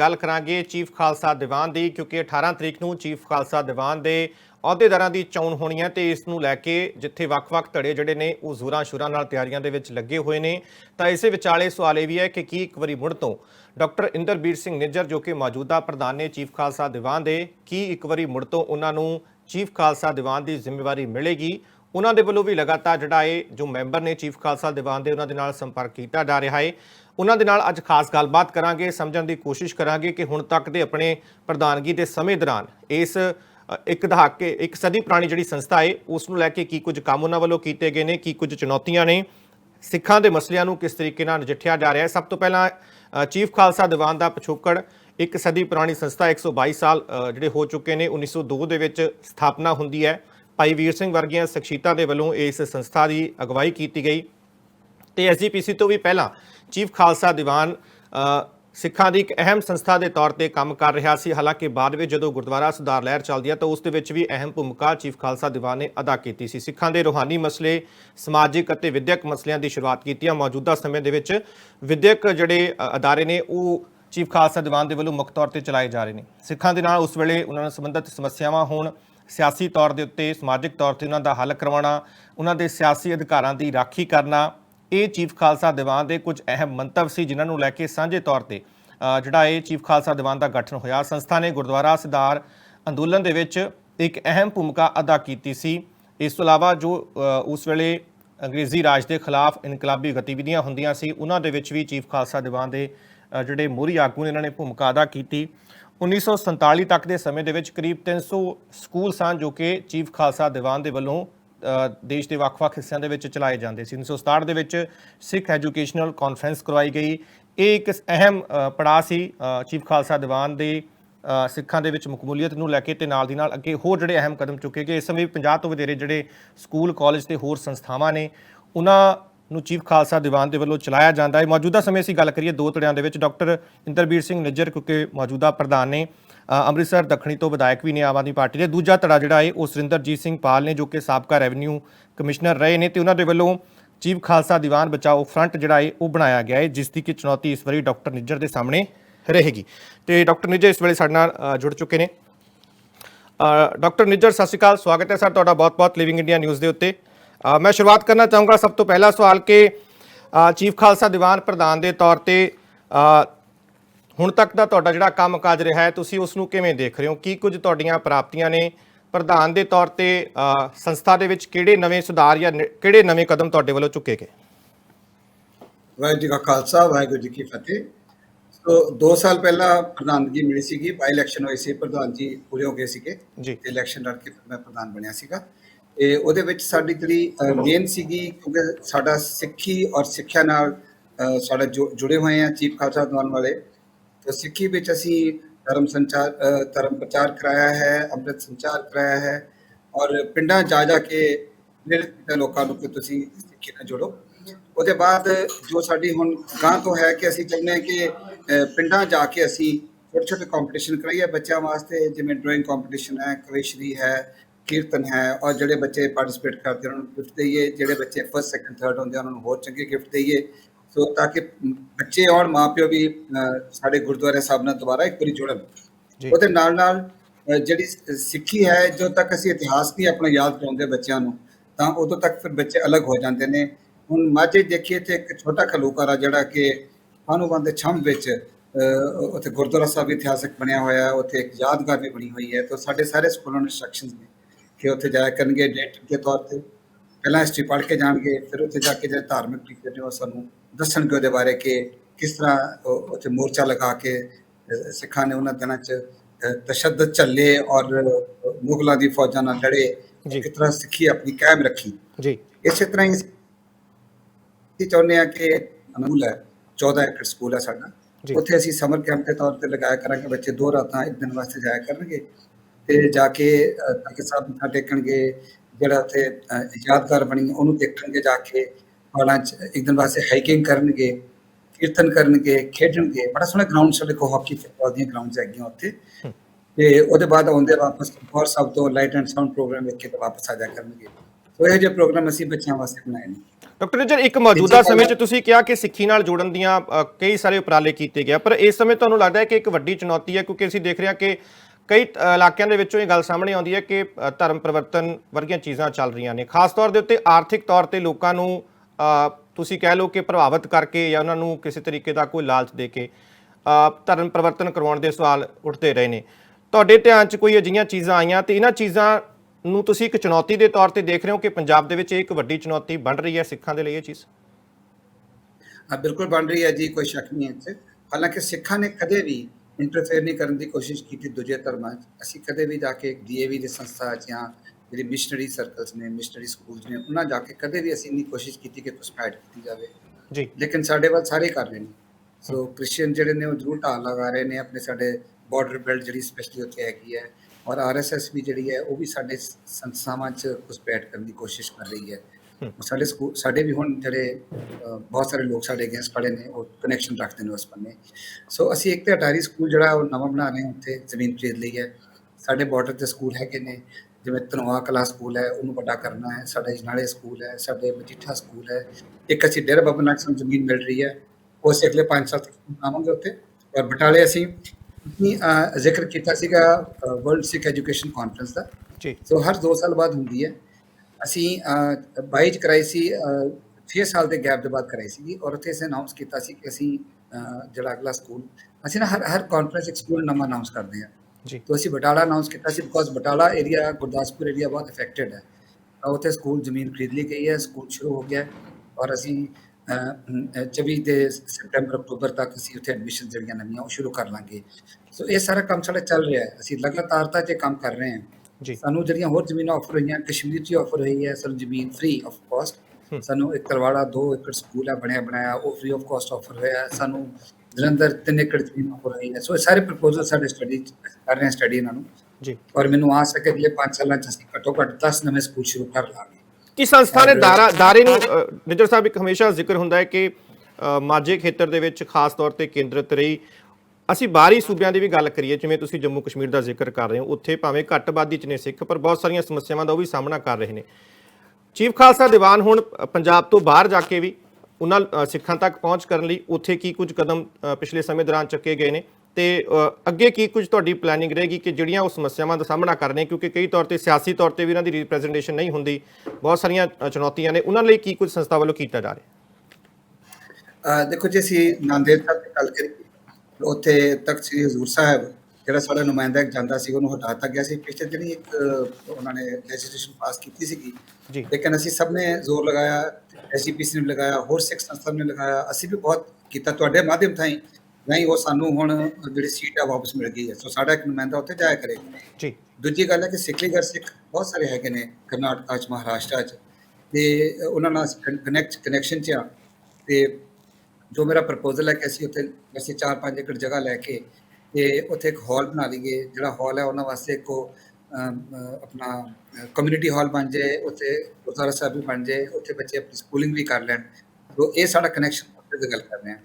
ਗੱਲ ਕਰਾਂਗੇ ਚੀਫ ਖਾਲਸਾ ਦੀਵਾਨ ਦੀ, ਕਿਉਂਕਿ 18 ਤਰੀਕ ਨੂੰ ਚੀਫ ਖਾਲਸਾ ਦੀਵਾਨ ਦੇ ਅਹੁਦੇਦਾਰਾਂ ਦੀ ਚੋਣ ਹੋਣੀ ਹੈ ਤੇ ਇਸ ਨੂੰ ਲੈ ਕੇ ਜਿੱਥੇ ਵੱਖ-ਵੱਖ ਧੜੇ ਜਿਹੜੇ ਨੇ ਉਹ ਜ਼ੋਰਾਂ ਸ਼ੁਰਾਂ ਨਾਲ ਤਿਆਰੀਆਂ ਦੇ ਵਿੱਚ ਲੱਗੇ ਹੋਏ ਨੇ। ਤਾਂ ਇਸੇ ਵਿਚਾਲੇ ਸਵਾਲ ਇਹ ਵੀ ਹੈ ਕਿ ਕੀ ਇੱਕ ਵਾਰੀ ਮੁੜ ਤੋਂ ਡਾਕਟਰ ਇੰਦਰਬੀਰ ਸਿੰਘ ਨਿੱਜਰ, ਜੋ ਕਿ ਮੌਜੂਦਾ ਪ੍ਰਧਾਨ ਨੇ ਚੀਫ ਖਾਲਸਾ ਦੀਵਾਨ ਦੇ, ਕੀ ਇੱਕ ਵਾਰੀ ਮੁੜ ਤੋਂ ਉਹਨਾਂ ਨੂੰ ਚੀਫ ਖਾਲਸਾ ਦੀਵਾਨ ਦੀ ਜ਼ਿੰਮੇਵਾਰੀ ਮਿਲੇਗੀ? ਉਹਨਾਂ ਦੇ ਵੱਲੋਂ ਵੀ ਲਗਾਤਾਰ ਜਿਹੜਾ ਇਹ ਜੋ ਮੈਂਬਰ ਨੇ ਚੀਫ ਖਾਲਸਾ ਦੀਵਾਨ ਦੇ, ਉਹਨਾਂ ਦੇ ਨਾਲ ਸੰਪਰਕ ਕੀਤਾ ਜਾ ਰਿਹਾ ਹੈ। ਉਹਨਾਂ ਦੇ ਨਾਲ ਅੱਜ ਖਾਸ ਗੱਲਬਾਤ ਕਰਾਂਗੇ, ਸਮਝਣ ਦੀ ਕੋਸ਼ਿਸ਼ ਕਰਾਂਗੇ ਕਿ ਹੁਣ ਤੱਕ ਦੇ ਆਪਣੇ ਪ੍ਰਧਾਨਗੀ ਦੇ ਸਮੇਂ ਦੌਰਾਨ ਇਸ ਇੱਕ ਦਹਾਕੇ ਇੱਕ ਸਦੀ ਪੁਰਾਣੀ ਜਿਹੜੀ ਸੰਸਥਾ ਹੈ, ਉਸ ਨੂੰ ਲੈ ਕੇ ਕੀ ਕੁਝ ਕੰਮ ਉਹਨਾਂ ਵੱਲੋਂ ਕੀਤੇ ਗਏ ਨੇ, ਕੀ ਕੁਝ ਚੁਣੌਤੀਆਂ ਨੇ, ਸਿੱਖਾਂ ਦੇ ਮਸਲਿਆਂ ਨੂੰ ਕਿਸ ਤਰੀਕੇ ਨਾਲ ਨਜਿੱਠਿਆ ਜਾ ਰਿਹਾ ਹੈ। ਸਭ ਤੋਂ ਪਹਿਲਾਂ ਚੀਫ ਖਾਲਸਾ ਦੀਵਾਨ ਦਾ ਪਿਛੋਕੜ, ਇੱਕ ਸਦੀ ਪੁਰਾਣੀ ਸੰਸਥਾ 122 ਸਾਲ ਜਿਹੜੇ ਹੋ ਚੁੱਕੇ ਨੇ 1902 ਦੇ ਵਿੱਚ ਸਥਾਪਨਾ ਹੁੰਦੀ ਹੈ। ਭਾਈ ਵੀਰ ਸਿੰਘ ਵਰਗੀਆਂ ਸ਼ਖਸੀਅਤਾਂ ਦੇ ਵੱਲੋਂ ਇਸ ਸੰਸਥਾ ਦੀ ਅਗਵਾਈ ਕੀਤੀ ਗਈ। ਤੇ ਐਸਜੀਪੀਸੀ ਤੋਂ ਵੀ ਪਹਿਲਾਂ ਚੀਫ ਖਾਲਸਾ ਦੀਵਾਨ ਸਿੱਖਾਂ ਦੀ ਇੱਕ ਅਹਿਮ ਸੰਸਥਾ ਦੇ ਤੌਰ ਤੇ ਕੰਮ ਕਰ ਰਿਹਾ ਸੀ। ਹਾਲਾਂਕਿ ਬਾਅਦ ਵਿੱਚ ਜਦੋਂ ਗੁਰਦੁਆਰਾ ਸੁਧਾਰ ਲਹਿਰ ਚੱਲਦੀ ਹੈ ਤਾਂ ਉਸ ਦੇ ਵਿੱਚ ਵੀ ਅਹਿਮ ਭੂਮਿਕਾ ਚੀਫ ਖਾਲਸਾ ਦੀਵਾਨ ਨੇ ਅਦਾ ਕੀਤੀ ਸੀ। ਸਿੱਖਾਂ ਦੇ ਰੂਹਾਨੀ ਮਸਲੇ, ਸਮਾਜਿਕ ਅਤੇ ਵਿਦਿਅਕ ਮਸਲਿਆਂ ਦੀ ਸ਼ੁਰੂਆਤ ਕੀਤੀ ਹੈ। ਮੌਜੂਦਾ ਸਮੇਂ ਦੇ ਵਿੱਚ ਵਿਦਿਅਕ ਜਿਹੜੇ ਅਦਾਰੇ ਨੇ, ਉਹ ਚੀਫ ਖਾਲਸਾ ਦੀਵਾਨ ਦੇ ਵੱਲੋਂ ਮੁੱਖ ਤੌਰ ਤੇ ਚਲਾਏ ਜਾ ਰਹੇ ਨੇ। ਸਿੱਖਾਂ ਦੇ ਨਾਲ ਉਸ ਵੇਲੇ ਉਹਨਾਂ ਨਾਲ ਸੰਬੰਧਿਤ ਸਮੱਸਿਆਵਾਂ ਹੋਣ, ਸਿਆਸੀ ਤੌਰ ਦੇ ਉੱਤੇ, ਸਮਾਜਿਕ ਤੌਰ ਤੇ ਉਹਨਾਂ ਦਾ ਹੱਲ ਕਰਵਾਉਣਾ, ਉਹਨਾਂ ਦੇ ਸਿਆਸੀ ਅਧਿਕਾਰਾਂ ਦੀ ਰਾਖੀ ਕਰਨਾ ਇਹ ਚੀਫ ਖਾਲਸਾ ਦੀਵਾਨ ਦੇ ਕੁਝ ਅਹਿਮ ਮੰਤਵ ਸੀ, ਜਿਨ੍ਹਾਂ ਨੂੰ ਲੈ ਕੇ ਸਾਂਝੇ ਤੌਰ ਤੇ ਜਿਹੜਾ ਇਹ ਚੀਫ ਖਾਲਸਾ ਦੀਵਾਨ ਦਾ ਗਠਨ ਹੋਇਆ। ਸੰਸਥਾ ਨੇ ਗੁਰਦੁਆਰਾ ਸੁਧਾਰ ਅੰਦੋਲਨ ਦੇ ਵਿੱਚ ਇੱਕ ਅਹਿਮ ਭੂਮਿਕਾ ਅਦਾ ਕੀਤੀ ਸੀ। ਇਸ ਤੋਂ ਇਲਾਵਾ ਜੋ ਉਸ ਵੇਲੇ ਅੰਗਰੇਜ਼ੀ ਰਾਜ ਦੇ ਖਿਲਾਫ ਇਨਕਲਾਬੀ ਗਤੀਵਿਧੀਆਂ ਹੁੰਦੀਆਂ ਸੀ, ਉਹਨਾਂ ਦੇ ਵਿੱਚ ਵੀ ਚੀਫ ਖਾਲਸਾ ਦੀਵਾਨ ਦੇ ਜਿਹੜੇ ਮੋਹਰੀ ਆਗੂ ਨੇ, ਇਹਨਾਂ ਨੇ ਭੂਮਿਕਾ ਅਦਾ ਕੀਤੀ। 1947 ਤੱਕ ਦੇ ਸਮੇਂ ਦੇ ਵਿੱਚ ਕਰੀਬ 300 ਸਕੂਲ ਸਨ, ਜੋ ਕਿ ਚੀਫ ਖਾਲਸਾ ਦੀਵਾਨ ਦੇ ਵੱਲੋਂ ਦੇਸ਼ ਦੇ ਵੱਖ-ਵੱਖ ਹਿੱਸਿਆਂ ਦੇ ਵਿੱਚ ਚਲਾਏ ਜਾਂਦੇ ਸੀ। 1967 ਦੇ ਵਿੱਚ ਸਿੱਖ ਐਜੂਕੇਸ਼ਨਲ ਕਾਨਫਰੰਸ ਕਰਵਾਈ ਗਈ। ਇਹ ਇੱਕ ਅਹਿਮ ਪੜਾਅ ਸੀ। ਚੀਫ ਖਾਲਸਾ ਦੀਵਾਨ ਦੇ ਸਿੱਖਾਂ ਦੇ ਵਿੱਚ ਮਕਬੂਲੀਅਤ ਨੂੰ ਲੈ ਕੇ ਤੇ ਨਾਲ ਦੀ ਨਾਲ ਅੱਗੇ ਹੋਰ ਜਿਹੜੇ ਅਹਿਮ ਕਦਮ ਚੁੱਕੇ ਗਏ। ਇਸ ਸਮੇਂ 50 ਤੋਂ ਵਧੇਰੇ ਜਿਹੜੇ ਸਕੂਲ, ਕਾਲਜ ਤੇ ਹੋਰ ਸੰਸਥਾਵਾਂ ਨੇ, ਉਹਨਾਂ ਨੂੰ ਚੀਫ ਖਾਲਸਾ ਦੀਵਾਨ ਦੇ ਵੱਲੋਂ ਚਲਾਇਆ ਜਾਂਦਾ ਹੈ। ਮੌਜੂਦਾ ਸਮੇਂ ਅਸੀਂ ਗੱਲ ਕਰੀਏ ਦੋ ਧੜਿਆਂ ਦੇ ਵਿੱਚ ਡਾਕਟਰ ਇੰਦਰਬੀਰ ਸਿੰਘ ਨਿੱਜਰ ਕਿਉਂਕਿ ਮੌਜੂਦਾ ਪ੍ਰਧਾਨ ਨੇ ਅੰਮ੍ਰਿਤਸਰ ਦੱਖਣੀ ਤੋਂ ਵਿਧਾਇਕ ਵੀ ਨੇ ਆਮ ਆਦਮੀ ਪਾਰਟੀ ਦੇ। ਦੂਜਾ ਧੜਾ ਜਿਹੜਾ ਹੈ ਉਹ ਸੁਰਿੰਦਰਜੀਤ ਸਿੰਘ ਪਾਲ ਨੇ ਜੋ ਕਿ ਸਾਬਕਾ ਰੈਵਨਿਊ ਕਮਿਸ਼ਨਰ ਰਹੇ ਨੇ ਤੇ ਉਹਨਾਂ ਦੇ ਵੱਲੋਂ ਚੀਫ ਖਾਲਸਾ ਦੀਵਾਨ ਬਚਾਓ ਫਰੰਟ ਜਿਹੜਾ ਹੈ ਉਹ ਬਣਾਇਆ ਗਿਆ ਹੈ ਜਿਸ ਦੀ ਕਿ ਚੁਣੌਤੀ ਇਸ ਵਾਰੀ ਡਾਕਟਰ ਨਿੱਜਰ ਦੇ ਸਾਹਮਣੇ ਰਹੇਗੀ। ਤੇ ਡਾਕਟਰ ਨਿੱਜਰ ਇਸ ਵੇਲੇ ਸਾਡੇ ਨਾਲ ਜੁੜ ਚੁੱਕੇ ਨੇ। ਅ, ਡਾਕਟਰ ਨਿੱਜਰ ਸਤਿ ਸ਼੍ਰੀ ਅਕਾਲ ਸਵਾਗਤ ਹੈ ਸਰ ਤੁਹਾਡਾ ਬਹੁਤ-ਬਹੁਤ ਲਿਵਿੰਗ ਇੰਡੀਆ ਨਿਊਜ਼ ਦੇ ਉੱਤੇ। ਮੈਂ ਸ਼ੁਰੂਆਤ ਕਰਨਾ ਚਾਹੂੰਗਾ ਸਭ ਤੋਂ ਪਹਿਲਾ ਸਵਾਲ ਕਿ ਚੀਫ ਖਾਲਸਾ ਦੀਵਾਨ ਪ੍ਰਧਾਨ ਦੇ ਤੌਰ ਤੇ ਹੁਣ ਤੱਕ ਦਾ ਤੁਹਾਡਾ ਜਿਹੜਾ ਕੰਮਕਾਜ ਰਿਹਾ ਹੈ ਤੁਸੀਂ ਉਸ ਨੂੰ ਕਿਵੇਂ ਦੇਖ ਰਹੇ ਹੋ? ਕੀ ਕੁਝ ਤੁਹਾਡੀਆਂ ਪ੍ਰਾਪਤੀਆਂ ਨੇ? ਪ੍ਰਧਾਨ ਦੇ ਤੌਰ ਤੇ ਸੰਸਥਾ ਦੇ ਵਿੱਚ ਕਿਹੜੇ ਨਵੇਂ ਸੁਧਾਰ ਜਾਂ ਕਿਹੜੇ ਨਵੇਂ ਕਦਮ ਤੁਹਾਡੇ ਵੱਲੋਂ ਚੁੱਕੇ ਗਏ? ਵਾਹਿਗੁਰੂ ਜੀ ਕਾ ਖਾਲਸਾ ਵਾਹਿਗੁਰੂ ਜੀ ਕੀ ਫਤਿਹ। ਸੋ 2 ਸਾਲ ਪਹਿਲਾਂ ਪ੍ਰਧਾਨਗੀ ਮਿਲੀ ਸੀਗੀ ਬਾਈ ਇਲੈਕਸ਼ਨ ਹੋਈ ਸੀ ਪ੍ਰਧਾਨ ਜੀ ਪੂਰੇ ਹੋ ਗਏ ਸੀਗੇ। ਜੀ। ਇਲੈਕਸ਼ਨ ਲੜ ਕੇ ਮੈਂ ਪ੍ਰਧਾਨ ਬਣਿਆ ਸੀਗਾ। ਤੇ ਉਹਦੇ ਵਿੱਚ ਸਾਡੀ ਜਿਹੜੀ ਮੇਨ ਸੀਗੀ ਕਿਉਂਕਿ ਸਾਡਾ ਸਿੱਖੀ ਔਰ ਸਿੱਖਿਆ ਨਾਲ ਸਾਡਾ ਜੁ- ਜੁੜੇ ਹੋਏ ਆ ਚੀਫ ਖਾਲਸਾ ਦੀਵਾਨ ਵਾਲੇ। ਤੇ ਸਿੱਖੀ ਵਿੱਚ ਅਸੀਂ ਧਰਮ ਸੰਚਾਰ ਧਰਮ ਪ੍ਰਚਾਰ ਕਰਾਇਆ ਹੈ ਅੰਮ੍ਰਿਤ ਸੰਚਾਰ ਕਰਾਇਆ ਹੈ ਔਰ ਪਿੰਡਾਂ ਜਾ ਜਾ ਕੇ ਕੀਤਾ ਲੋਕਾਂ ਨੂੰ ਕਿ ਤੁਸੀਂ ਸਿੱਖੀ ਨਾਲ ਜੁੜੋ। ਉਹਦੇ ਬਾਅਦ ਜੋ ਸਾਡੀ ਹੁਣ ਗਾਂ ਤੋਂ ਹੈ ਕਿ ਅਸੀਂ ਚਾਹੁੰਦੇ ਹਾਂ ਕਿ ਪਿੰਡਾਂ ਜਾ ਕੇ ਅਸੀਂ ਛੋਟੇ ਛੋਟੇ ਕੰਪੀਟੀਸ਼ਨ ਕਰਾਈਏ ਬੱਚਿਆਂ ਵਾਸਤੇ ਜਿਵੇਂ ਡਰਾਇੰਗ ਕੰਪੀਟੀਸ਼ਨ ਹੈ ਕਵਿਸ਼ਰੀ ਹੈ ਕੀਰਤਨ ਹੈ ਔਰ ਜਿਹੜੇ ਬੱਚੇ ਪਾਰਟਿਸਿਪੇਟ ਕਰਦੇ ਉਹਨਾਂ ਨੂੰ ਗਿਫਟ ਦਈਏ ਜਿਹੜੇ ਬੱਚੇ ਫਸਟ ਸੈਕੰਡ ਥਰਡ ਹੁੰਦੇ ਉਹਨਾਂ ਨੂੰ ਹੋਰ ਚੰਗੇ ਗਿਫਟ ਦਈਏ। ਸੋ ਤਾਂ ਕਿ ਬੱਚੇ ਔਰ ਮਾਪਿਓ ਵੀ ਸਾਡੇ ਗੁਰਦੁਆਰੇ ਸਾਹਿਬ ਨਾਲ ਦੁਬਾਰਾ ਇੱਕ ਵਾਰੀ ਜੁੜਨ। ਜੀ। ਉਹਦੇ ਨਾਲ ਨਾਲ ਜਿਹੜੀ ਸਿੱਖੀ ਹੈ ਜਦੋਂ ਤੱਕ ਅਸੀਂ ਇਤਿਹਾਸ ਨਹੀਂ ਆਪਣਾ ਯਾਦ ਕਰਾਉਂਦੇ ਬੱਚਿਆਂ ਨੂੰ ਤਾਂ ਉਦੋਂ ਤੱਕ ਫਿਰ ਬੱਚੇ ਅਲੱਗ ਹੋ ਜਾਂਦੇ ਨੇ। ਹੁਣ ਮਾਝੇ ਦੇਖੀਏ ਤੇ ਇੱਕ ਛੋਟਾ ਖਲੂਕਰ ਜਿਹੜਾ ਕਿ ਹਨੂੰਮਾਨ ਦੇ ਛੰਭ ਵਿੱਚ ਉੱਥੇ ਗੁਰਦੁਆਰਾ ਸਾਹਿਬ ਇਤਿਹਾਸਕ ਬਣਿਆ ਹੋਇਆ ਹੈ ਉੱਥੇ ਇੱਕ ਯਾਦਗਾਰ ਵੀ ਬਣੀ ਹੋਈ ਹੈ। ਤਾਂ ਸਾਡੇ ਸਾਰੇ ਸਕੂਲਾਂ ਨੂੰ ਇੰਸਟਰਕਸ਼ਨਸ ਨੇ। ਕਿ ਉੱਥੇ ਜਾਇਆ ਕਰਨਗੇ ਡੇਟ ਦੇ ਤੌਰ ਤੇ। ਪਹਿਲਾਂ ਹਿਸਟਰੀ ਪੜ੍ਹ ਕੇ ਜਾਣਗੇ ਫਿਰ ਉੱਥੇ ਜਾ ਕੇ ਜਿਹੜੇ ਧਾਰਮਿਕ ਟੀਚਰ ਨੇ ਉਹ ਸਾਨੂੰ ਦੱਸਣਗੇ ਉਹਦੇ ਬਾਰੇ ਕਿ ਕਿਸ ਤਰ੍ਹਾਂ ਉੱਥੇ ਮੋਰਚਾ ਲਗਾ ਕੇ ਸਿੱਖਾਂ ਨੇ ਉਹਨਾਂ ਦਿਨਾਂ 'ਚ ਤਸ਼ੱਦਦ ਝੱਲੇ ਔਰ ਮੁਗਲਾਂ ਦੀ ਫੌਜਾਂ ਨਾਲ ਲੜੇ। ਕਿਸ ਤਰ੍ਹਾਂ ਸਿੱਖੀ ਆਪਣੀ ਕਾਇਮ ਰੱਖੀ। ਜੀ। ਇਸੇ ਤਰ੍ਹਾਂ ਹੀ ਚਾਹੁੰਦੇ ਆ ਕਿ ਅਨੁਕੂਲ ਹੈ 14 ਏਕੜ ਸਕੂਲ ਹੈ ਸਾਡਾ। ਉੱਥੇ ਅਸੀਂ ਸਮਰ ਕੈਂਪ ਦੇ ਤੌਰ ਤੇ ਲਗਾਇਆ ਕਰਾਂਗੇ ਬੱਚੇ ਦੋ ਰਾਤਾਂ ਇੱਕ ਦਿਨ ਵਾਸਤੇ ਜਾਇਆ ਕਰਨਗੇ। ਤੇ ਜਾ ਕੇ ਤਖਤ ਸਾਹਿਬ ਮੱਥਾ ਟੇਕਣਗੇ ਜਿਹੜਾ ਉੱਥੇ ਯਾਦਗਾਰ ਬਣੀ ਉਹਨੂੰ ਦੇਖਣਗੇ ਜਾ ਕੇ ਪਹਾੜਾਂ 'ਚ ਇੱਕ ਦਿਨ ਵਾਸਤੇ ਹਾਈਕਿੰਗ ਕਰਨਗੇ ਕੀਰਤਨ ਕਰਨਗੇ ਖੇਡਣਗੇ। ਬੜਾ ਸੋਹਣਾ ਗਰਾਊਂਡ ਸਾਡੇ ਕੋਲ ਹਾਕੀ ਫੁੱਟਬਾਲ ਦੀਆਂ ਗਰਾਊਂਡਸ ਹੈਗੀਆਂ ਉੱਥੇ। ਤੇ ਉਹਦੇ ਬਾਅਦ ਆਉਂਦੇ ਵਾਪਸ ਹੋਰ ਸਭ ਤੋਂ ਲਾਈਟ ਐਂਡ ਸਾਊਂਡ ਪ੍ਰੋਗਰਾਮ ਵੇਖ ਕੇ ਵਾਪਸ ਆ ਜਾ ਕਰਨਗੇ। ਸੋ ਇਹ ਜਿਹੇ ਪ੍ਰੋਗਰਾਮ ਅਸੀਂ ਬੱਚਿਆਂ ਵਾਸਤੇ ਬਣਾਏ ਨੇ। ਡਾਕਟਰ ਨਿਜਰ ਇੱਕ ਮੌਜੂਦਾ ਜੀ, ਸਮੇਂ 'ਚ ਤੁਸੀਂ ਕਿਹਾ ਕਿ ਸਿੱਖੀ ਨਾਲ ਜੋੜਨ ਦੀਆਂ ਕਈ ਸਾਰੇ ਉਪਰਾਲੇ ਕੀਤੇ ਗਏ ਪਰ ਇਸ ਸਮੇਂ ਤੁਹਾਨੂੰ ਲੱਗਦਾ ਹੈ ਕਿ ਇੱਕ ਵੱਡੀ ਚੁਣੌਤੀ ਹੈ ਕਿਉਂਕਿ ਅਸੀਂ ਦੇਖ ਰਹੇ ਹਾਂ ਕਿ ਕਈ ਇਲਾਕਿਆਂ ਦੇ ਵਿੱਚੋਂ ਇਹ ਗੱਲ ਸਾਹਮਣੇ ਆਉਂਦੀ ਹੈ ਕਿ ਧਰਮ ਪਰਿਵਰਤਨ ਵਰਗੀਆਂ ਚੀਜ਼ਾਂ ਚੱਲ ਰਹੀਆਂ ਨੇ। ਖਾਸ ਤੌਰ ਦੇ ਉੱਤੇ ਆਰਥਿਕ ਤੌਰ ਤੇ ਲੋਕਾਂ ਨੂੰ ਤੁਸੀਂ ਕਹਿ ਲਓ ਕਿ ਪ੍ਰਭਾਵਿਤ ਕਰਕੇ ਜਾਂ ਉਹਨਾਂ ਨੂੰ ਕਿਸੇ ਤਰੀਕੇ ਦਾ ਕੋਈ ਲਾਲਚ ਦੇ ਕੇ ਧਰਮ ਪਰਿਵਰਤਨ ਕਰਵਾਉਣ ਦੇ ਸਵਾਲ ਉੱਠਦੇ ਰਹੇ ਨੇ। ਤੁਹਾਡੇ ਧਿਆਨ 'ਚ ਕੋਈ ਅਜਿਹੀਆਂ ਚੀਜ਼ਾਂ ਆਈਆਂ? ਤੇ ਇਹਨਾਂ ਚੀਜ਼ਾਂ ਨੂੰ ਤੁਸੀਂ ਇੱਕ ਚੁਣੌਤੀ ਦੇ ਤੌਰ ਤੇ ਦੇਖ ਰਹੇ ਹੋ ਕਿ ਪੰਜਾਬ ਦੇ ਵਿੱਚ ਇਹ ਇੱਕ ਵੱਡੀ ਚੁਣੌਤੀ ਬਣ ਰਹੀ ਹੈ ਸਿੱਖਾਂ ਦੇ ਲਈ ਇਹ ਚੀਜ਼? ਆ ਬਿਲਕੁਲ ਬਣ ਰਹੀ ਹੈ ਜੀ, ਕੋਈ ਸ਼ੱਕ ਨਹੀਂ ਹੈ ਹਾਲਾਂਕਿ ਸਿੱਖਾਂ ਨੇ ਕਦੇ ਵੀ ਇੰਟਰਫੇਅਰ ਨਹੀਂ ਕਰਨ ਦੀ ਕੋਸ਼ਿਸ਼ ਕੀਤੀ ਦੂਜੇ ਧਰਮਾਂ 'ਚ ਅਸੀਂ ਕਦੇ ਵੀ ਜਾ ਕੇ ਡੀਏਵੀ ਦੀ ਸੰਸਥਾ 'ਚ ਜਾਂ ਜਿਹੜੀ ਮਿਸ਼ਨਰੀ ਸਰਕਲਸ ਨੇ ਮਿਸ਼ਨਰੀ ਸਕੂਲਸ ਨੇ ਉਹਨਾਂ ਜਾ ਕੇ ਕਦੇ ਵੀ ਅਸੀਂ ਨਹੀਂ ਕੋਸ਼ਿਸ਼ ਕੀਤੀ ਕਿ ਘੁਸਪੈਠ ਕੀਤੀ ਜਾਵੇ ਜੀ ਲੇਕਿਨ ਸਾਡੇ ਵੱਲ ਸਾਰੇ ਕਰ ਰਹੇ ਨੇ ਸੋ ਕ੍ਰਿਸਚੀਅਨ ਜਿਹੜੇ ਨੇ ਉਹ ਜ਼ਰੂਰ ਢਾਲ ਲਗਾ ਰਹੇ ਨੇ ਆਪਣੇ ਸਾਡੇ ਬਾਰਡਰ ਬੈਲਟ ਜਿਹੜੀ ਸਪੈਸ਼ਲੀ ਉੱਥੇ ਹੈਗੀ ਹੈ ਔਰ ਆਰਐਸਐਸ ਵੀ ਜਿਹੜੀ ਹੈ ਉਹ ਵੀ ਸਾਡੇ ਸ- ਸੰਸਥਾਵਾਂ 'ਚ ਘੁਸਪੈਠ ਕਰਨ ਦੀ ਕੋਸ਼ਿਸ਼ ਕਰ ਰਹੀ ਹੈ ਹਮ। ਸਾਡੇ ਸਾਡੇ ਵੀ ਹੁਣ ਜਿਹੜੇ ਬਹੁਤ ਸਾਰੇ ਲੋਕ ਸਾਡੇ ਅਗੇਂਸਟ ਖੜੇ ਨੇ ਉਹ ਕਨੈਕਸ਼ਨ ਰੱਖਦੇ ਨੇ ਉਸ ਬੰਨੇ। ਸੋ ਅਸੀਂ ਇੱਕ ਤੇ ਅਟਾਰੀ ਸਕੂਲ ਜਿਹੜਾ ਉਹ ਨਵਾਂ ਬਣਾ ਰਹੇ ਹਾਂ ਉੱਥੇ ਜ਼ਮੀਨ ਖਰੀਦ ਲਈ ਹੈ। ਸਾਡੇ ਬਾਰਡਰ ਤੇ ਸਕੂਲ ਹੈਗੇ ਨੇ ਜਿਵੇਂ ਧਨੋਆ ਕਲਾ ਸਕੂਲ ਹੈ ਉਹਨੂੰ ਵੱਡਾ ਕਰਨਾ ਹੈ। ਸਾਡੇ ਜਨਾਲੇ ਸਕੂਲ ਹੈ ਸਾਡੇ ਮਜੀਠਾ ਸਕੂਲ ਹੈ। ਇੱਕ ਅਸੀਂ ਡੇਰਾ ਬਾਬਾ ਨਾਨਕ ਸਾਨੂੰ ਜ਼ਮੀਨ ਮਿਲ ਰਹੀ ਹੈ। ਉਹ ਅਸੀਂ ਅਗਲੇ 5 ਸਾਲ ਤੱਕ ਬਣਾਵਾਂਗੇ ਉੱਥੇ। ਔਰ ਬਟਾਲੇ ਅਸੀਂ ਅ, ਜ਼ਿਕਰ ਕੀਤਾ ਸੀਗਾ ਵਰਲਡ ਸਿੱਖ ਐਜੂਕੇਸ਼ਨ ਕਾਨਫਰੰਸ ਦਾ। ਜੀ। ਸੋ ਹਰ 2 ਸਾਲ ਬਾਅਦ ਹੁੰਦੀ ਹੈ। ਅਸੀਂ 22 ਚ ਕਰਾਈ ਸੀ 6 ਸਾਲ ਦੇ ਗੈਪ ਦੇ ਬਾਅਦ ਕਰਾਈ ਸੀ ਔਰ ਉੱਥੇ ਅਸੀਂ ਅਨਾਉਂਸ ਕੀਤਾ ਸੀ ਕਿ ਅਸੀਂ ਜਿਹੜਾ ਅਗਲਾ ਸਕੂਲ ਅਸੀਂ ਨਾ ਹਰ ਹਰ ਕਾਨਫਰੰਸ ਇੱਕ ਸਕੂਲ ਨਵਾਂ ਅਨਾਉਂਸ ਕਰਦੇ ਹਾਂ। ਜੀ। तो ਅਸੀਂ ਬਟਾਲਾ ਅਨਾਉਂਸ ਕੀਤਾ ਸੀ because Batala area Gurdaspur area ਬਹੁਤ ਅਫੈਕਟਡ ਹੈ। ਤਾਂ ਉੱਥੇ ਸਕੂਲ ਜ਼ਮੀਨ ਖਰੀਦ ਲਈ ਗਈ ਹੈ ਸਕੂਲ ਸ਼ੁਰੂ ਹੋ ਗਿਆ ਔਰ ਅਸੀਂ ਅਹ, ਅਹ, 24 ਦੇ ਸਪਟੈਂਬਰ ਅਕਤੂਬਰ ਤੱਕ ਅਸੀਂ ਉੱਥੇ ਐਡਮਿਸ਼ਨ ਜਿਹੜੀਆਂ ਨਵੀਆਂ ਉਹ ਸ਼ੁਰੂ ਕਰ ਲਾਂਗੇ। ਸੋ ਇਹ ਸਾਰਾ ਕੰਮ ਸਾਡਾ ਚੱਲ ਰਿਹਾ ਹੈ। ਅਸੀਂ ਲਗਾਤਾਰਤਾ 'ਚ ਕੰਮ ਕਰ ਰਹੇ ਹਾਂ। ਜੀ। ਸਾਨੂੰ ਜਿਹੜੀਆਂ ਹੋਰ ਜ਼ਮੀਨਾਂ ਆਫਰ ਹੋਈਆਂ ਕਸ਼ਮੀਰ 'ਚ ਆਫਰ ਹੋਈ ਹੈ ਸਾਨੂੰ ਜ਼ਮੀਨ ਫ੍ਰੀ ਆਫ ਕਾਸਟ ਸਾਨੂੰ ਇੱਕ ਤਰਵਾੜਾ 2 ਏਕੜ ਸਕੂਲ ਹੈ ਬਣਿਆ ਬਣਾਇਆ ਉਹ ਫ੍ਰੀ ਆਫ ਕਾਸਟ ਆਫਰ ਹੋਇਆ। ਸਾਨੂੰ ਜਲੰਧਰ 3 ਏਕੜ ਜ਼ਮੀਨ ਆਫਰ ਹੋਈ ਹੈ। ਸੋ ਸਾਰੇ ਪ੍ਰਪੋਜ਼ਲ ਸਾਡੇ ਸਟੱਡੀ ਕਰ ਰਹੇ ਹਾਂ ਸਟੱਡੀ ਇਹਨਾਂ ਨੂੰ। ਜੀ। ਔਰ ਮੈਨੂੰ ਆਸ ਹੈ ਕਿ ਅਗਲੇ 5 ਸਾਲਾਂ 'ਚ ਅਸੀਂ ਘੱਟੋ ਘੱਟ 10 ਨਵੇਂ ਸਕੂਲ ਸ਼ੁਰੂ ਕਰ ਲਾਂਗੇ। ਕੀ ਸੰਸਥਾ ਨੇ ਦਾਰਾ ਦਾਰੇ ਨੂੰ ਨਿੱਜਰ ਸਾਹਿਬ ਇੱਕ ਹਮੇਸ਼ਾ ਜ਼ਿਕਰ ਹੁੰਦਾ ਹੈ ਕਿ ਮਾਝੇ ਖੇਤਰ ਦੇ ਵਿੱਚ ਖਾਸ ਤੌਰ ਤੇ ਕੇਂਦਰਿਤ ਰਹੀ ਅਸੀਂ ਬਾਹਰੀ ਸੂਬਿਆਂ ਦੀ ਵੀ ਗੱਲ ਕਰੀਏ, ਜਿਵੇਂ ਤੁਸੀਂ ਜੰਮੂ ਕਸ਼ਮੀਰ ਦਾ ਜ਼ਿਕਰ ਕਰ ਰਹੇ ਹੋ, ਉੱਥੇ ਭਾਵੇਂ ਘੱਟ ਆਬਾਦੀ ਚ ਨੇ ਸਿੱਖ, ਪਰ ਬਹੁਤ ਸਾਰੀਆਂ ਸਮੱਸਿਆਵਾਂ ਦਾ ਉਹ ਵੀ ਸਾਹਮਣਾ ਕਰ ਰਹੇ ਨੇ। ਚੀਫ ਖਾਲਸਾ ਦੀਵਾਨ ਹੁਣ ਪੰਜਾਬ ਤੋਂ ਬਾਹਰ ਜਾ ਕੇ ਵੀ ਉਹਨਾਂ ਸਿੱਖਾਂ ਤੱਕ ਪਹੁੰਚ ਕਰਨ ਲਈ ਉੱਥੇ ਕੀ ਕੁਝ ਕਦਮ ਪਿਛਲੇ ਸਮੇਂ ਦੌਰਾਨ ਚੱਕੇ ਗਏ ਨੇ ਤੇ ਅੱਗੇ ਕੀ ਕੁਝ ਤੁਹਾਡੀ ਪਲੈਨਿੰਗ ਰਹੇਗੀ ਕਿ ਜਿਹੜੀਆਂ ਉਹ ਸਮੱਸਿਆਵਾਂ ਦਾ ਸਾਹਮਣਾ ਕਰ ਰਹੇ ਕਿਉਂਕਿ ਕਈ ਤੌਰ ਤੇ ਸਿਆਸੀ ਤੌਰ ਤੇ ਵੀ ਉਹਨਾਂ ਦੀ ਰਿਪਰੈਜ਼ੈਂਟੇਸ਼ਨ ਨਹੀਂ ਹੁੰਦੀ, ਬਹੁਤ ਸਾਰੀਆਂ ਚੁਣੌਤੀਆਂ ਨੇ, ਉਹਨਾਂ ਲਈ ਕੀ ਕੁਝ ਸੰਸਥਾ ਵੱਲੋਂ ਕੀਤਾ ਜਾ ਰਿਹਾ? ਦੇਖੋ ਜੀ, ਅਸੀਂ ਨਾਂਦੇੜ ਤੱਕ ਦੀ ਗੱਲ ਕਰੀਏ ਉੱਥੇ ਤਖਤ ਸ੍ਰੀ ਹਜ਼ੂਰ ਸਾਹਿਬ ਜਿਹੜਾ ਸਾਡਾ ਨੁਮਾਇੰਦਾ ਜਾਂਦਾ ਸੀ ਉਹਨੂੰ ਹਟਾ ਦਿੱਤਾ ਗਿਆ ਸੀ। ਪਿੱਛੇ ਜਿਹੜੀ ਇੱਕ ਉਹਨਾਂ ਨੇ ਲੈਜਿਸਲੇਸ਼ਨ ਪਾਸ ਕੀਤੀ ਸੀਗੀ। ਜੀ। ਲੇਕਿਨ ਅਸੀਂ ਸਭ ਨੇ ਜ਼ੋਰ ਲਗਾਇਆ ਐਸਜੀਪੀਸੀ ਨੇ ਲਗਾਇਆ ਹੋਰ ਸਿੱਖ ਸੰਸਥਾ ਨੇ ਲਗਾਇਆ। ਅਸੀਂ ਵੀ ਬਹੁਤ ਕੀਤਾ ਤੁਹਾਡੇ ਮਾਧਿਅਮ ਥਾਈ। ਨਹੀਂ ਉਹ ਸਾਨੂੰ ਹੁਣ ਜਿਹੜੀ ਸੀਟ ਆ ਵਾਪਸ ਮਿਲ ਗਈ ਹੈ। ਸੋ ਸਾਡਾ ਇੱਕ ਨੁਮਾਇੰਦਾ ਉੱਥੇ ਜਾਇਆ ਕਰੇਗਾ ਜੀ। ਦੂਜੀ ਗੱਲ ਹੈ ਕਿ ਸਿੱਖਲੀਗਰ ਸਿੱਖ ਬਹੁਤ ਸਾਰੇ ਹੈਗੇ ਨੇ ਕਰਨਾਟਕਾ ਚ ਮਹਾਰਾਸ਼ਟਰ ਚ। ਤੇ ਉਹਨਾਂ ਨਾਲ ਕਨੈਕਟ ਕਨੈਕਸ਼ਨ ਚ ਆ। ਤੇ ਜੋ ਮੇਰਾ ਪ੍ਰਪੋਜ਼ਲ ਹੈ ਕਿ ਅਸੀਂ ਉੱਥੇ ਅਸੀਂ 4-5 ਏਕੜ ਜਗ੍ਹਾ ਲੈ ਕੇ ਤੇ ਉੱਥੇ ਇੱਕ ਹਾਲ ਬਣਾ ਲਈਏ, ਜਿਹੜਾ ਹਾਲ ਹੈ ਉਹਨਾਂ ਵਾਸਤੇ ਇੱਕ ਆਪਣਾ ਕਮਿਊਨਿਟੀ ਹਾਲ ਬਣ ਜਾਏ, ਉੱਥੇ ਗੁਰਦੁਆਰਾ ਸਾਹਿਬ ਵੀ ਬਣ ਜਾਏ, ਉੱਥੇ ਬੱਚੇ ਆਪਣੀ ਸਕੂਲਿੰਗ ਵੀ ਕਰ ਲੈਣ। ਸੋ ਇਹ ਸਾਡਾ ਕਨੈਕਸ਼ਨ ਉੱਥੇ ਦੀ ਗੱਲ ਕਰ ਰਹੇ ਹਾਂ।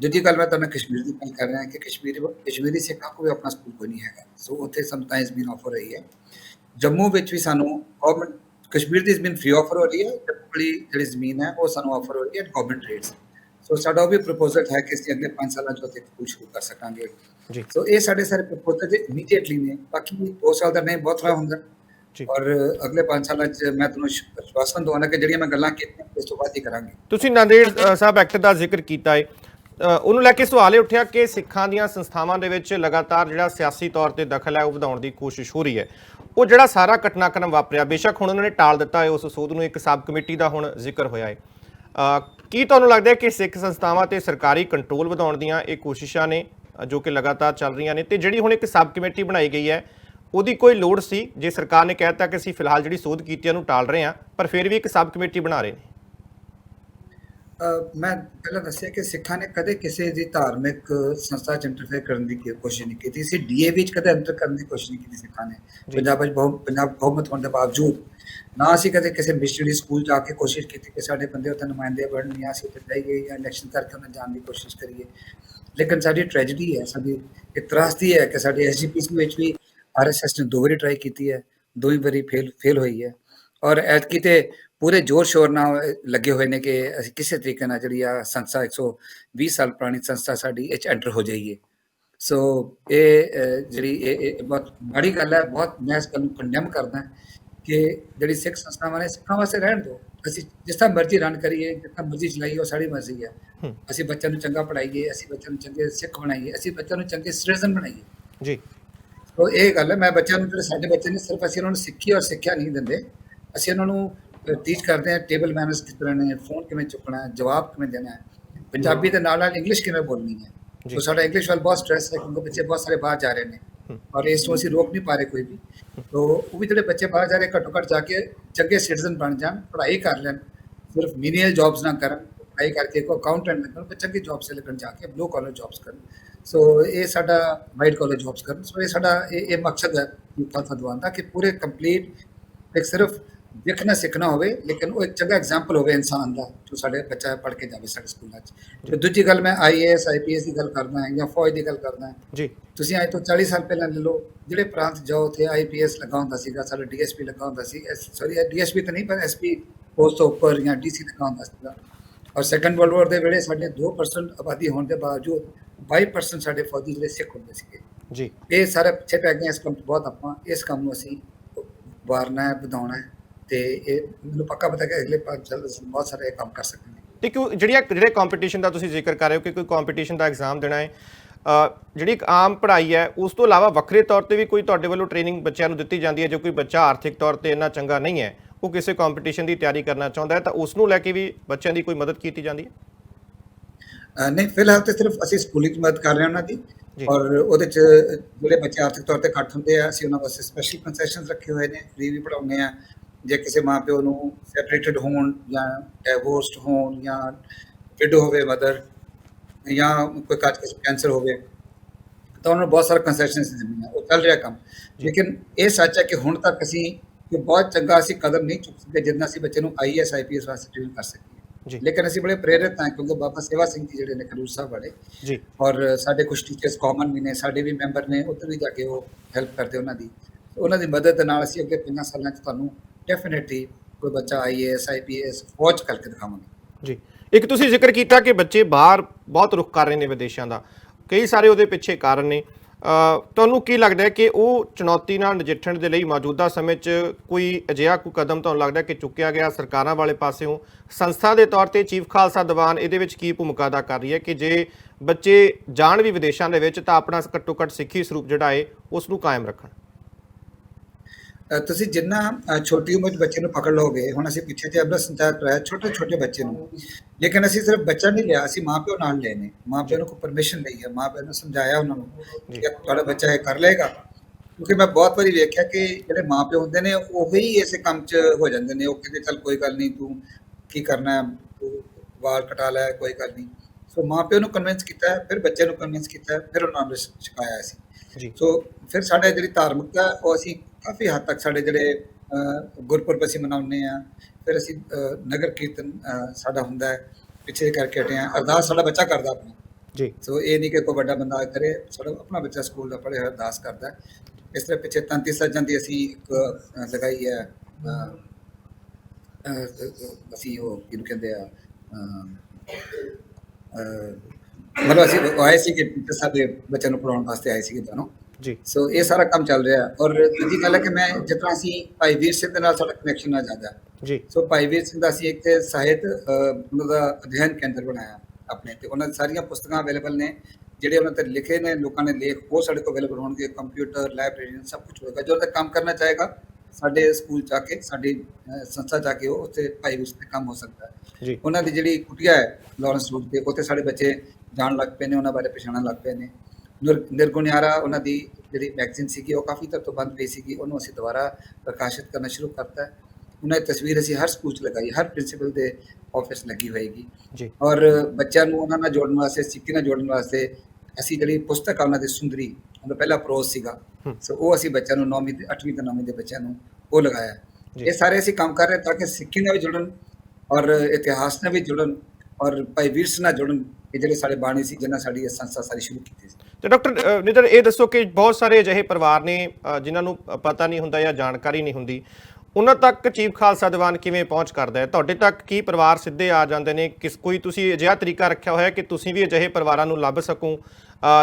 ਦੂਜੀ ਗੱਲ ਮੈਂ ਤੁਹਾਨੂੰ ਕਸ਼ਮੀਰ ਦੀ ਗੱਲ ਕਰ ਰਿਹਾ ਕਿ ਕਸ਼ਮੀਰ, ਕਸ਼ਮੀਰੀ ਸਿੱਖਾਂ ਕੋਲ ਵੀ ਆਪਣਾ ਸਕੂਲ ਕੋਈ ਨਹੀਂ ਹੈਗਾ। ਸੋ ਉੱਥੇ ਸਮਟਾਈਮਸ ਜ਼ਮੀਨ ਆਫਰ ਰਹੀ ਹੈ। ਜੰਮੂ ਵਿੱਚ ਵੀ ਸਾਨੂੰ ਗਵਰਨਮੈਂਟ ਕਸ਼ਮੀਰ ਦੀ ਜ਼ਮੀਨ ਫ੍ਰੀ ਆਫਰ ਹੋ ਰਹੀ ਹੈ, ਜੰਮੂ ਵਾਲੀ ਜਿਹੜੀ ਜ਼ਮੀਨ ਹੈ, ਉਹ ਸਾਨੂੰ ਆਫਰ ਹੋ ਰਹੀ ਹੈ ਗਵਰਨਮੈਂਟ ਰੇਟਸ ਸੋ ਸਾਡਾ ਵੀ ਪ੍ਰਪੋਜ਼ਲ ਹੈ ਕਿ ਅਸੀਂ ਅਗਲੇ 5 ਸਾਲਾਂ 'ਚ ਉੱਥੇ ਸਕੂਲ ਸ਼ੁਰੂ ਕਰ ਸਕਾਂਗੇ। ਜੀ। ਸੋ ਇਹ ਸਾਡੇ ਸਾਰੇ ਪ੍ਰਪੋਜ਼ਲ ਜੇ ਇਮੀਡੀਏਟਲੀ ਨੇ। ਬਾਕੀ 2 ਸਾਲ ਦਾ ਨਹੀਂ ਬਹੁਤ ਥੋੜਾ ਹੁੰਦਾ। ਜੀ। ਔਰ ਅਗਲੇ 5 ਸਾਲਾਂ 'ਚ ਮੈਂ ਤੁਹਾਨੂੰ ਵਿਸ਼ਵਾਸਨ ਦਵਾਉਣਾ ਕਿ ਜਿਹੜੀਆਂ ਮੈਂ ਗੱਲਾਂ ਕੀਤੀਆਂ ਇਸ ਤੋਂ ਬਾਅਦ ਹੀ ਕਰਾਂਗੇ। ਤੁਸੀਂ ਨਾਂਦੇੜ ਸਾਹਿਬ ਐਕਟ ਦਾ ਜ਼ਿਕਰ ਕੀਤਾ ਹੈ ਉਹਨੂੰ ਲੈ ਕੇ ਸਵਾਲ ਇਹ ਉੱਠਿਆ ਕਿ ਸਿੱਖਾਂ ਦੀਆਂ ਸੰਸਥਾਵਾਂ ਦੇ ਵਿੱਚ ਲਗਾਤਾਰ ਜਿਹੜਾ ਸਿਆਸੀ ਤੌਰ ਤੇ ਦਖਲ ਹੈ ਉਹ ਵਧਾਉਣ ਦੀ ਕੋਸ਼ਿਸ਼ ਹੋ ਰਹੀ ਹੈ। ਉਹ ਜਿਹੜਾ ਸਾਰਾ ਘਟਨਾਕ੍ਰਮ ਵਾਪਰਿਆ ਬੇਸ਼ੱਕ ਹੁਣ ਉਹਨਾਂ ਨੇ ਟਾਲ ਦਿੱਤਾ ਹੈ ਉਸ ਸੋਧ ਨੂੰ ਇੱਕ ਸਬ ਕਮੇਟੀ ਦਾ ਹੁਣ ਜ਼ਿਕਰ ਹੋਇਆ ਹੈ ਕੀ ਤੁਹਾਨੂੰ ਲੱਗਦਾ ਹੈ ਕਿ ਸਿੱਖ ਸੰਸਥਾਵਾਂ ਤੇ ਸਰਕਾਰੀ ਕੰਟਰੋਲ ਵਧਾਉਣ ਦੀਆਂ ਇਹ ਕੋਸ਼ਿਸ਼ਾਂ ਨੇ, ਜੋ ਕਿ ਲਗਾਤਾਰ ਚੱਲ ਰਹੀਆਂ ਨੇ, ਤੇ ਜਿਹੜੀ ਹੁਣ ਇੱਕ ਸਬ ਕਮੇਟੀ ਬਣਾਈ ਗਈ ਹੈ, ਉਹਦੀ ਕੋਈ ਲੋੜ ਸੀ? ਜੇ ਸਰਕਾਰ ਨੇ ਕਹਿਤਾ ਕਿ ਅਸੀਂ ਫਿਲਹਾਲ ਜਿਹੜੀ ਸੋਧ ਕੀਤੀ ਹੈ ਉਹਨੂੰ ਟਾਲ ਰਹੇ ਹਾਂ, ਪਰ ਫਿਰ ਵੀ ਇੱਕ ਸਬ ਕਮੇਟੀ ਬਣਾ ਰਹੇ ਨੇ। ਅਹ ਮੈਂ ਪਹਿਲਾਂ ਦੱਸਿਆ ਕਿ ਸਿੱਖਾਂ ਨੇ ਕਦੇ ਕਿਸੇ ਦੀ ਧਾਰਮਿਕ ਸੰਸਥਾ 'ਚ ਇੰਟਰਫੇਅਰ ਕਰਨ ਦੀ ਕੀ- ਕੋਸ਼ਿਸ਼ ਨਹੀਂ ਕੀਤੀ ਸੀ। ਡੀਏਵੀ 'ਚ ਕਦੇ ਐਂਟਰ ਕਰਨ ਦੀ ਕੋਸ਼ਿਸ਼ ਨਹੀਂ ਕੀਤੀ ਸਿੱਖਾਂ ਨੇ। ਪੰਜਾਬ ਵਿੱਚ ਬਹੁ ਪੰਜਾਬ ਬਹੁਮਤ ਹੋਣ ਦੇ ਬਾਵਜੂਦ ਨਾ ਅਸੀਂ ਕਦੇ ਕਿਸੇ ਮਿਸ਼ਨਰੀ ਸਕੂਲ ਜਾ ਕੇ ਕੋਸ਼ਿਸ਼ ਕੀਤੀ ਕਿ ਸਾਡੇ ਬੰਦੇ ਉੱਥੇ ਨੁਮਾਇੰਦੇ ਬਣਨ ਜਾਂ ਅਸੀਂ ਉੱਥੇ ਜਾਈਏ ਜਾਂ ਇਲੈਕਸ਼ਨ ਕਰਕੇ ਉਹਨਾਂ ਜਾਣ ਦੀ ਕੋਸ਼ਿਸ਼ ਕਰੀਏ। ਲੇਕਿਨ ਸਾਡੀ ਟ੍ਰੈਜੇਡੀ ਹੈ ਸਾਡੀ ਇੱਕ ਤਰਾਸਦੀ ਹੈ ਕਿ ਸਾਡੀ ਐਸਜੀਪੀਸੀ ਵਿੱਚ ਵੀ ਆਰਐਸਐਸ ਨੇ ਦੋ ਵਾਰੀ ਟਰਾਈ ਕੀਤੀ ਹੈ ਦੋਈ ਵਾਰੀ ਫੇਲ ਫੇਲ ਹੋਈ ਹੈ। ਔਰ ਐਤਕੀ ਤੇ ਪੂਰੇ ਜ਼ੋਰ ਸ਼ੋਰ ਨਾਲ ਲੱਗੇ ਹੋਏ ਨੇ ਕਿ ਅਸੀਂ ਕਿਸੇ ਤਰੀਕੇ ਨਾਲ ਜਿਹੜੀ ਆ ਸੰਸਥਾ 120 ਸਾਲ ਪੁਰਾਣੀ ਸੰਸਥਾ ਸਾਡੀ ਇਹ 'ਚ ਐਂਟਰ ਹੋ ਜਾਈਏ। ਸੋ ਇਹ ਜਿਹੜੀ ਇਹ ਬਹੁਤ ਮਾੜੀ ਗੱਲ ਹੈ ਬਹੁਤ ਮੈਂ ਇਸ ਗੱਲ ਨੂੰ ਕੰਡੈਮ ਕਰਦਾ ਕਿ ਜਿਹੜੀ ਸਿੱਖ ਸੰਸਥਾਵਾਂ ਨੇ ਸਿੱਖਾਂ ਵਾਸਤੇ ਰਹਿਣ ਦਿਓ। ਅਸੀਂ ਜਿਸ ਤਰ੍ਹਾਂ ਮਰਜ਼ੀ ਰਨ ਕਰੀਏ ਜਿਸ ਤਰ੍ਹਾਂ ਮਰਜ਼ੀ ਚਲਾਈਏ ਉਹ ਸਾਡੀ ਮਰਜ਼ੀ ਹੈ। ਅਸੀਂ ਬੱਚਿਆਂ ਨੂੰ ਚੰਗਾ ਪੜ੍ਹਾਈਏ ਅਸੀਂ ਬੱਚਿਆਂ ਨੂੰ ਚੰਗੇ ਸਿੱਖ ਬਣਾਈਏ ਅਸੀਂ ਬੱਚਿਆਂ ਨੂੰ ਚੰਗੇ ਸਿਟੀਜ਼ਨ ਬਣਾਈਏ। ਜੀ। ਤੋ ਇਹ ਗੱਲ ਹੈ ਮੈਂ ਬੱਚਿਆਂ ਨੂੰ ਜਿਹੜੇ ਸਾਡੇ ਬੱਚੇ ਨੇ ਸਿਰਫ ਅਸੀਂ ਉਹਨਾਂ ਨੂੰ ਸਿੱਖੀ ਔਰ ਸਿੱਖਿਆ ਨਹੀਂ ਦਿੰਦੇ। ਅਸੀਂ ਉਹਨਾਂ ਨੂੰ ਟੀਚ ਕਰਦੇ ਹਾਂ ਟੇਬਲ ਮੈਨਰਸ ਕਿਸ ਤਰ੍ਹਾਂ ਨੇ ਫੋਨ ਕਿਵੇਂ ਚੁੱਕਣਾ ਹੈ ਜਵਾਬ ਕਿਵੇਂ ਦੇਣਾ ਹੈ ਪੰਜਾਬੀ ਦੇ ਨਾਲ ਨਾਲ ਇੰਗਲਿਸ਼ ਕਿਵੇਂ ਬੋਲਣੀ ਹੈ। ਤੋ ਸਾਡਾ ਇੰਗਲਿਸ਼ ਵੱਲ ਬਹੁਤ ਸਟ੍ਰੈਸ ਹੈ ਕਿਉਂਕਿ ਬੱਚੇ ਬਹੁਤ ਸਾਰੇ ਬਾਹਰ ਜਾ ਰਹੇ ਨੇ। ਔਰ ਇਸ ਨੂੰ ਅਸੀਂ ਰੋਕ ਨਹੀਂ ਪਾ ਰਹੇ ਕੋਈ ਵੀ ਤੋ ਉਹ ਵੀ ਜਿਹੜੇ ਬੱਚੇ ਬਾਹਰ ਜਾ ਰਹੇ ਘੱਟੋ ਘੱਟ ਜਾ ਕੇ ਚੰਗੇ ਸਿਟੀਜ਼ਨ ਬਣ ਜਾਣ ਪੜ੍ਹਾਈ ਕਰ ਲੈਣ ਸਿਰਫ ਮੀਨੀਅਲ ਜੌਬਸ ਨਾ ਕਰਨ ਪੜ੍ਹਾਈ ਕਰਕੇ ਕੋ ਅਕਾਊਂਟੈਂਟ ਲੱਗਣ ਪਰ ਚੰਗੀ ਜੌਬ ਸੇ ਲੱਗਣ ਜਾ ਕੇ ਬਲੂ ਕਾਲਰ ਜੌਬਸ ਕਰਨ ਸੋ ਇਹ ਸਾਡਾ ਵਾਈਟ ਕਾਲਰ ਜੌਬਸ ਕਰਨ ਸੋ ਇਹ ਸਾਡਾ ਇਹ ਮਕਸਦ ਹੈ ਖਾਲਸਾ ਦੁਆਨ ਦਾ ਕਿ ਪੂਰੇ ਕੰਪਲੀਟ ਇੱਕ ਸਿਰਫ ਦੇਖਣਾ ਸਿੱਖਣਾ ਹੋਵੇ ਲੇਕਿਨ ਉਹ ਇੱਕ ਚੰਗਾ ਐਗਜ਼ਾਮਪਲ ਹੋਵੇ ਇਨਸਾਨ ਦਾ ਜੋ ਸਾਡੇ ਬੱਚਾ ਪੜ੍ਹ ਕੇ ਜਾਵੇ ਸਾਡੇ ਸਕੂਲਾਂ 'ਚ। ਤੇ ਦੂਜੀ ਗੱਲ ਮੈਂ ਆਈਏਐਸ ਆਈਪੀਐਸ ਦੀ ਗੱਲ ਕਰਦਾ ਹਾਂ ਜਾਂ ਫੌਜ ਦੀ ਗੱਲ ਕਰਦਾ ਹਾਂ। ਜੀ। ਤੁਸੀਂ ਅੱਜ ਤੋਂ 40 ਸਾਲ ਪਹਿਲਾਂ ਲੈ ਲਓ ਜਿਹੜੇ ਪ੍ਰਾਂਤ ਜਾਓ ਉੱਥੇ ਆਈਪੀਐਸ ਲੱਗਾ ਹੁੰਦਾ ਸੀਗਾ ਸਾਡਾ ਡੀਐਸਪੀ ਲੱਗਾ ਹੁੰਦਾ ਸੀ। ਸੌਰੀ ਡੀਐਸਪੀ ਤਾਂ ਨਹੀਂ ਪਰ ਐਸਪੀ ਪੋਸਟ ਤੋਂ ਉੱਪਰ ਜਾਂ ਡੀਸੀ ਲੱਗਾ ਹੁੰਦਾ ਸੀਗਾ। ਔਰ ਸੈਕੰਡ ਵਰਲਡ ਵਾਰ ਦੇ ਵੇਲੇ ਸਾਡੇ 2% ਆਬਾਦੀ ਹੋਣ ਦੇ ਬਾਵਜੂਦ 22% ਸਾਡੇ ਫੌਜੀ ਜਿਹੜੇ ਸਿੱਖ ਹੁੰਦੇ ਸੀਗੇ। ਜੀ। ਇਹ ਸਾਰਾ ਪਿੱਛੇ ਪੈ ਗਏ ਇਸ ਕੰਮ ਤੋਂ ਬਹੁਤ ਆਪਾਂ ਇਸ ਕੰਮ ਨੂੰ ਅਸੀਂ ਵਾਰਨਾ ਹੈ ਵਧਾਉਣਾ ਹੈ। ਤੇ ਇਹ ਮੈਨੂੰ ਪੱਕਾ ਪਤਾ ਕਿ ਅਗਲੇ ਪੰਜ ਸਾਲ ਅਸੀਂ ਬਹੁਤ ਸਾਰੇ ਕੰਮ ਕਰ ਸਕਦੇ ਹਾਂ ਤੇ ਕਿਉਂ ਜਿਹੜੀਆਂ ਜਿਹੜੇ ਕੰਪੀਟੀਸ਼ਨ ਦਾ ਤੁਸੀਂ ਜ਼ਿਕਰ ਕਰ ਰਹੇ ਹੋ ਕਿ ਕੋਈ ਕੰਪੀਟੀਸ਼ਨ ਦਾ ਐਗਜ਼ਾਮ ਦੇਣਾ ਹੈ ਜਿਹੜੀ ਇੱਕ ਆਮ ਪੜ੍ਹਾਈ ਹੈ ਉਸ ਤੋਂ ਇਲਾਵਾ ਵੱਖਰੇ ਤੌਰ ਤੇ ਵੀ ਕੋਈ ਤੁਹਾਡੇ ਵੱਲੋਂ ਟ੍ਰੇਨਿੰਗ ਬੱਚਿਆਂ ਨੂੰ ਦਿੱਤੀ ਜਾਂਦੀ ਹੈ ਜੇ ਕੋਈ ਬੱਚਾ ਆਰਥਿਕ ਤੌਰ ਤੇ ਇੰਨਾ ਚੰਗਾ ਨਹੀਂ ਹੈ ਉਹ ਕਿਸੇ ਕੰਪੀਟੀਸ਼ਨ ਦੀ ਤਿਆਰੀ ਕਰਨਾ ਚਾਹੁੰਦਾ ਹੈ ਤਾਂ ਉਸ ਨੂੰ ਲੈ ਕੇ ਵੀ ਬੱਚਿਆਂ ਦੀ ਕੋਈ ਮਦਦ ਕੀਤੀ ਜਾਂਦੀ ਹੈ ਨਹੀਂ ਫਿਲਹਾਲ ਤੇ ਸਿਰਫ ਅਸੀਂ ਸਕੂਲਿੰਗ ਮਦਦ ਕਰ ਰਹੇ ਹਾਂ ਉਹਨਾਂ ਦੀ। ਔਰ ਉਹਦੇ ਚ ਜਿਹੜੇ ਬੱਚੇ ਆਰਥਿਕ ਤੌਰ ਤੇ ਘੱਟ ਹੁੰਦੇ ਆ ਅਸੀਂ ਉਹਨਾਂ ਵਾਸਤੇ ਸਪੈਸ਼ਲ ਕੰਸੈਸ਼ਨਸ ਰੱਖੇ ਹੋਏ ਨੇ ਫ੍ਰੀ ਵੀ ਪੜਾਉਂਦੇ ਆ ਜੇ ਕਿਸੇ ਮਾਪਿਓ ਨੂੰ ਸੈਪਰੇਟਡ ਹੋਣ ਜਾਂ ਡਿਵੋਰਸਡ ਹੋਣ ਜਾਂ ਵਿਡੋ ਹੋਵੇ ਮਦਰ ਜਾਂ ਕੋਈ ਕਿਸੇ ਕੈਂਸਰ ਹੋਵੇ ਤਾਂ ਉਹਨਾਂ ਨੂੰ ਬਹੁਤ ਸਾਰਾ ਕੰਸੈਸ਼ਨਸ ਦਿੰਦੇ ਆ ਉਹ ਚੱਲ ਰਿਹਾ ਕੰਮ। ਲੇਕਿਨ ਇਹ ਸੱਚ ਹੈ ਕਿ ਹੁਣ ਤੱਕ ਅਸੀਂ ਕਿ ਬਹੁਤ ਚੰਗਾ ਅਸੀਂ ਕਦਮ ਨਹੀਂ ਚੁੱਕ ਸਕੇ ਜਿੰਨਾ ਅਸੀਂ ਬੱਚੇ ਨੂੰ ਆਈਐਸ ਆਈਪੀਐਸ ਵਾਸਤੇ ਟ੍ਰੇਨ ਕਰ ਸਕੀਏ। ਜੀ। ਲੇਕਿਨ ਅਸੀਂ ਬੜੇ ਪ੍ਰੇਰਿਤ ਹਾਂ ਕਿਉਂਕਿ ਬਾਬਾ ਸੇਵਾ ਸਿੰਘ ਜੀ ਜਿਹੜੇ ਨੇ ਖਡੂਰ ਸਾਹਿਬ ਵਾਲੇ ਜੀ। ਔਰ ਸਾਡੇ ਕੁਝ ਟੀਚਰਸ ਕਾਮਨ ਵੀ ਨੇ ਸਾਡੇ ਵੀ ਮੈਂਬਰ ਨੇ ਉੱਧਰ ਵੀ ਜਾ ਕੇ ਉਹ ਹੈਲਪ ਕਰਦੇ ਉਹਨਾਂ ਦੀ। ਉਹਨਾਂ ਦੀ ਮਦਦ ਨਾਲ ਅਸੀਂ ਅੱਗੇ ਪੰਜਾਂ ਸਾਲਾਂ 'ਚ ਤੁਹਾਨੂੰ ਡੈਫੀਨਿਟਲੀ ਕੋਈ ਬੱਚਾ ਆਈਏਐਸ ਆਈਪੀਐਸ ਫੌਜ ਕਰਕੇ ਦਿਖਾਵਾਂਗੇ। ਜੀ। ਇੱਕ ਤੁਸੀਂ ਜ਼ਿਕਰ ਕੀਤਾ ਕਿ ਬੱਚੇ ਬਾਹਰ ਬਹੁਤ ਰੁਖ ਕਰ ਰਹੇ ਨੇ ਵਿਦੇਸ਼ਾਂ ਦਾ। ਕਈ ਸਾਰੇ ਉਹਦੇ ਪਿੱਛੇ ਕਾਰਨ ਨੇ। ਤੁਹਾਨੂੰ ਕੀ ਲੱਗਦਾ ਹੈ ਕਿ ਉਹ ਚੁਣੌਤੀ ਨਾਲ ਨਜਿੱਠਣ ਦੇ ਲਈ ਮੌਜੂਦਾ ਸਮੇਂ 'ਚ ਕੋਈ ਅਜਿਹਾ ਕੋਈ ਕਦਮ ਤੁਹਾਨੂੰ ਲੱਗਦਾ ਕਿ ਚੁੱਕਿਆ ਗਿਆ, ਸਰਕਾਰਾਂ ਵਾਲੇ ਪਾਸਿਓਂ? ਸੰਸਥਾ ਦੇ ਤੌਰ ਤੇ ਚੀਫ ਖਾਲਸਾ ਦੀਵਾਨ ਇਹਦੇ ਵਿੱਚ ਕੀ ਭੂਮਿਕਾ ਅਦਾ ਕਰ ਰਹੀ ਹੈ ਕਿ ਜੇ ਬੱਚੇ ਜਾਣ ਵੀ ਵਿਦੇਸ਼ਾਂ ਦੇ ਵਿੱਚ ਤਾਂ ਆਪਣਾ ਘੱਟੋ ਘੱਟ ਸਿੱਖੀ ਸਰੂਪ ਜਿਹੜਾ ਹੈ, ਉਸ ਨੂੰ ਕਾਇਮ ਰੱਖਣ? ਤੁਸੀਂ ਜਿੰਨਾ ਛੋਟੀ ਉਮਰ 'ਚ ਬੱਚੇ ਨੂੰ ਪਕੜ ਲਓਗੇ ਹੁਣ ਅਸੀਂ ਪਿੱਛੇ ਜੇ ਅਬਲਾ ਸੰਚਾਰ ਕਰਾਇਆ ਛੋਟੇ ਛੋਟੇ ਬੱਚੇ ਨੂੰ। ਲੇਕਿਨ ਅਸੀਂ ਸਿਰਫ ਬੱਚਾ ਨਹੀਂ ਲਿਆ ਅਸੀਂ ਮਾਪਿਓ ਨਾਲ ਲਏ ਨੇ। ਮਾਪਿਓ ਨੂੰ ਕੋਈ ਪਰਮਿਸ਼ਨ ਲਈ ਹੈ ਮਾਪਿਓ ਨੂੰ ਸਮਝਾਇਆ ਉਹਨਾਂ ਨੂੰ। ਕਿ ਤੁਹਾਡਾ ਬੱਚਾ ਇਹ ਕਰ ਲਏਗਾ। ਕਿਉਂਕਿ ਮੈਂ ਬਹੁਤ ਵਾਰੀ ਵੇਖਿਆ ਕਿ ਜਿਹੜੇ ਮਾਪਿਓ ਹੁੰਦੇ ਨੇ ਉਹ ਹੀ ਇਸੇ ਕੰਮ 'ਚ ਹੋ ਜਾਂਦੇ ਨੇ। ਉਹ ਕਹਿੰਦੇ ਚੱਲ ਕੋਈ ਗੱਲ ਨਹੀਂ ਤੂੰ ਕੀ ਕਰਨਾ ਹੈ, ਤੂੰ ਵਾਲ ਕਟਾ ਲੈ ਕੋਈ ਗੱਲ ਨਹੀਂ। ਸੋ ਮਾਪਿਓ ਨੂੰ ਕਨਵਿੰਸ ਕੀਤਾ ਫਿਰ ਬੱਚੇ ਨੂੰ ਕਨਵਿੰਸ ਕੀਤਾ ਫਿਰ ਉਹਨਾਂ ਨੂੰ ਸਿਖਾਇਆ ਸੀ। ਜੀ। ਸੋ ਫਿਰ ਸਾਡੇ ਜਿਹੜੀ ਧਾਰਮਿਕਤਾ ਉਹ ਅਸੀਂ ਕਾਫੀ ਹੱਦ ਤੱਕ ਸਾਡੇ ਜਿਹੜੇ ਗੁਰਪੁਰਬ ਅਸੀਂ ਮਨਾਉਂਦੇ ਆ ਫਿਰ ਅਸੀਂ ਨਗਰ ਕੀਰਤਨ ਸਾਡਾ ਹੁੰਦਾ ਹੈ ਪਿੱਛੇ ਕਰਕੇ ਹਟੇ ਆ ਅਰਦਾਸ ਸਾਡਾ ਬੱਚਾ ਕਰਦਾ ਆਪਣੀ। ਜੀ। ਸੋ ਇਹ ਨਹੀਂ ਕਿ ਕੋਈ ਵੱਡਾ ਬੰਦਾ ਕਰੇ ਸਾਡਾ ਆਪਣਾ ਬੱਚਾ ਸਕੂਲ ਦਾ ਪੜ੍ਹਿਆ ਹੋਇਆ ਅਰਦਾਸ ਕਰਦਾ। ਇਸ ਤਰ੍ਹਾਂ ਪਿੱਛੇ ਤੰਤੀ ਸੱਜਣ ਦੀ ਅਸੀਂ ਇੱਕ ਲਗਾਈ ਹੈ ਅਸੀਂ ਉਹ ਕਿਹਨੂੰ ਕਹਿੰਦੇ ਆ ਮਤਲਬ ਅਸੀਂ ਆਏ ਸੀ ਕਿ ਸਾਡੇ ਬੱਚਿਆਂ ਨੂੰ ਪੜਾਉਣ ਵਾਸਤੇ ਆਏ ਸੀਗੇ ਦੋਨੋਂ ਜੀ। ਸੋ ਇਹ ਸਾਰਾ ਕੰਮ ਚੱਲ ਰਿਹਾ। ਔਰ ਦੂਜੀ ਗੱਲ ਹੈ ਕਿ ਮੈਂ ਤਰ੍ਹਾਂ ਅਸੀਂ ਭਾਈ ਵੀਰ ਸਿੰਘ ਦੇ ਨਾਲ ਸਾਡਾ ਕਨੈਕਸ਼ਨ ਆ ਜ਼ਿਆਦਾ। ਜੀ। ਸੋ ਭਾਈ ਵੀਰ ਸਿੰਘ ਦਾ ਅਸੀਂ ਇੱਕ ਤੇ ਸਾਹਿਤ ਉਹਨਾਂ ਦਾ ਅਧਿਐਨ ਕੇਂਦਰ ਬਣਾਇਆ ਆਪਣੇ ਤੇ। ਉਹਨਾਂ ਦੀ ਸਾਰੀਆਂ ਪੁਸਤਕਾਂ ਅਵੇਲੇਬਲ ਨੇ ਜਿਹੜੇ ਉਹਨਾਂ ਤੇ ਲਿਖੇ ਨੇ ਲੋਕਾਂ ਨੇ ਲੇਖ ਉਹ ਸਾਡੇ ਕੋਲ ਅਵੇਲੇਬਲ ਹੋਣਗੇ। ਕੰਪਿਊਟਰ ਲਾਇਬ੍ਰੇਰੀ ਸਭ ਕੁਝ ਹੋਏਗਾ। ਜੋ ਕੰਮ ਕਰਨਾ ਚਾਹੇਗਾ ਸਾਡੇ ਸਕੂਲ ਜਾ ਕੇ ਸਾਡੀ ਸੰਸਥਾ ਜਾ ਕੇ ਉਹ ਉੱਥੇ ਭਾਈ ਵੀਰ ਸਿੰਘ ਤੇ ਕੰਮ ਹੋ ਸਕਦਾ ਹੈ। ਜੀ। ਉਹਨਾਂ ਦੀ ਜਿਹੜੀ ਕੁਟੀਆ ਹੈ ਲਾਰੈਂਸ ਰੋਡ ਤੇ ਉੱਥੇ ਸਾਡੇ ਬੱਚੇ ਜਾਣ ਲੱਗ ਪਏ ਨੇ ਉਹਨਾਂ ਬਾਰੇ ਪਛਾਣਨ ਲੱਗ ਪਏ ਨੇ। ਨਿਰਗੁਣਿਆਰਾ ਉਹਨਾਂ ਦੀ ਜਿਹੜੀ ਮੈਗਜ਼ੀਨ ਸੀਗੀ ਉਹ ਕਾਫੀ ਤੱਕ ਤੋਂ ਬੰਦ ਪਈ ਸੀਗੀ ਉਹਨੂੰ ਅਸੀਂ ਦੁਬਾਰਾ ਪ੍ਰਕਾਸ਼ਿਤ ਕਰਨਾ ਸ਼ੁਰੂ ਕਰਤਾ। ਉਹਨਾਂ ਦੀ ਤਸਵੀਰ ਅਸੀਂ ਹਰ ਸਕੂਲ 'ਚ ਲਗਾਈ ਹਰ ਪ੍ਰਿੰਸੀਪਲ ਦੇ ਆਫਿਸ ਲੱਗੀ ਹੋਏਗੀ। ਜੀ। ਔਰ ਬੱਚਿਆਂ ਨੂੰ ਉਹਨਾਂ ਨਾਲ ਜੋੜਨ ਵਾਸਤੇ ਸਿੱਖੀ ਨਾਲ ਜੋੜਨ ਵਾਸਤੇ ਅਸੀਂ ਜਿਹੜੀ ਪੁਸਤਕ ਆ ਉਹਨਾਂ ਦੀ ਸੁੰਦਰੀ ਉਹਦਾ ਪਹਿਲਾ ਪ੍ਰੋਜ਼ ਸੀਗਾ। ਸੋ ਉਹ ਅਸੀਂ ਬੱਚਿਆਂ ਨੂੰ 9ਵੀਂ ਤੇ 8ਵੀਂ ਤੇ 9ਵੀਂ ਦੇ ਬੱਚਿਆਂ ਨੂੰ ਉਹ ਲਗਾਇਆ। ਇਹ ਸਾਰੇ ਅਸੀਂ ਕੰਮ ਕਰ ਰਹੇ ਤਾਂ ਕਿ ਸਿੱਖੀ ਨਾਲ ਵੀ ਜੁੜਨ ਔਰ ਇਤਿਹਾਸ ਨਾਲ ਵੀ ਜੁੜਨ ਔਰ ਭਾਈ ਵੀਰ ਨਾਲ ਜੁੜਨ ਇਹ ਜਿਹੜੇ ਸਾਡੇ ਬਾਣੀ ਸੀ ਜਿਨ੍ਹਾਂ ਸਾਡੀ ਇਹ ਸੰਸਥਾ ਸਾਰੀ ਸ਼ੁਰੂ ਕੀਤੀ ਸੀ। ਤੇ ਡਾਕਟਰ ਨਿਦਰ ਇਹ ਦੱਸੋ ਕਿ ਬਹੁਤ ਸਾਰੇ ਅਜਿਹੇ ਪਰਿਵਾਰ ਨੇ ਜਿਨ੍ਹਾਂ ਨੂੰ ਪਤਾ ਨਹੀਂ ਹੁੰਦਾ ਜਾਂ ਜਾਣਕਾਰੀ ਨਹੀਂ ਹੁੰਦੀ, ਉਹਨਾਂ ਤੱਕ ਚੀਫ ਖਾਲਸਾ ਦੀਵਾਨ ਕਿਵੇਂ ਪਹੁੰਚ ਕਰਦਾ ਹੈ? ਤੁਹਾਡੇ ਤੱਕ ਕੀ ਪਰਿਵਾਰ ਸਿੱਧੇ ਆ ਜਾਂਦੇ ਨੇ? ਕਿਸ, ਕੋਈ ਤੁਸੀਂ ਅਜਿਹਾ ਤਰੀਕਾ ਰੱਖਿਆ ਹੋਇਆ ਕਿ ਤੁਸੀਂ ਵੀ ਅਜਿਹੇ ਪਰਿਵਾਰਾਂ ਨੂੰ ਲੱਭ ਸਕੋ?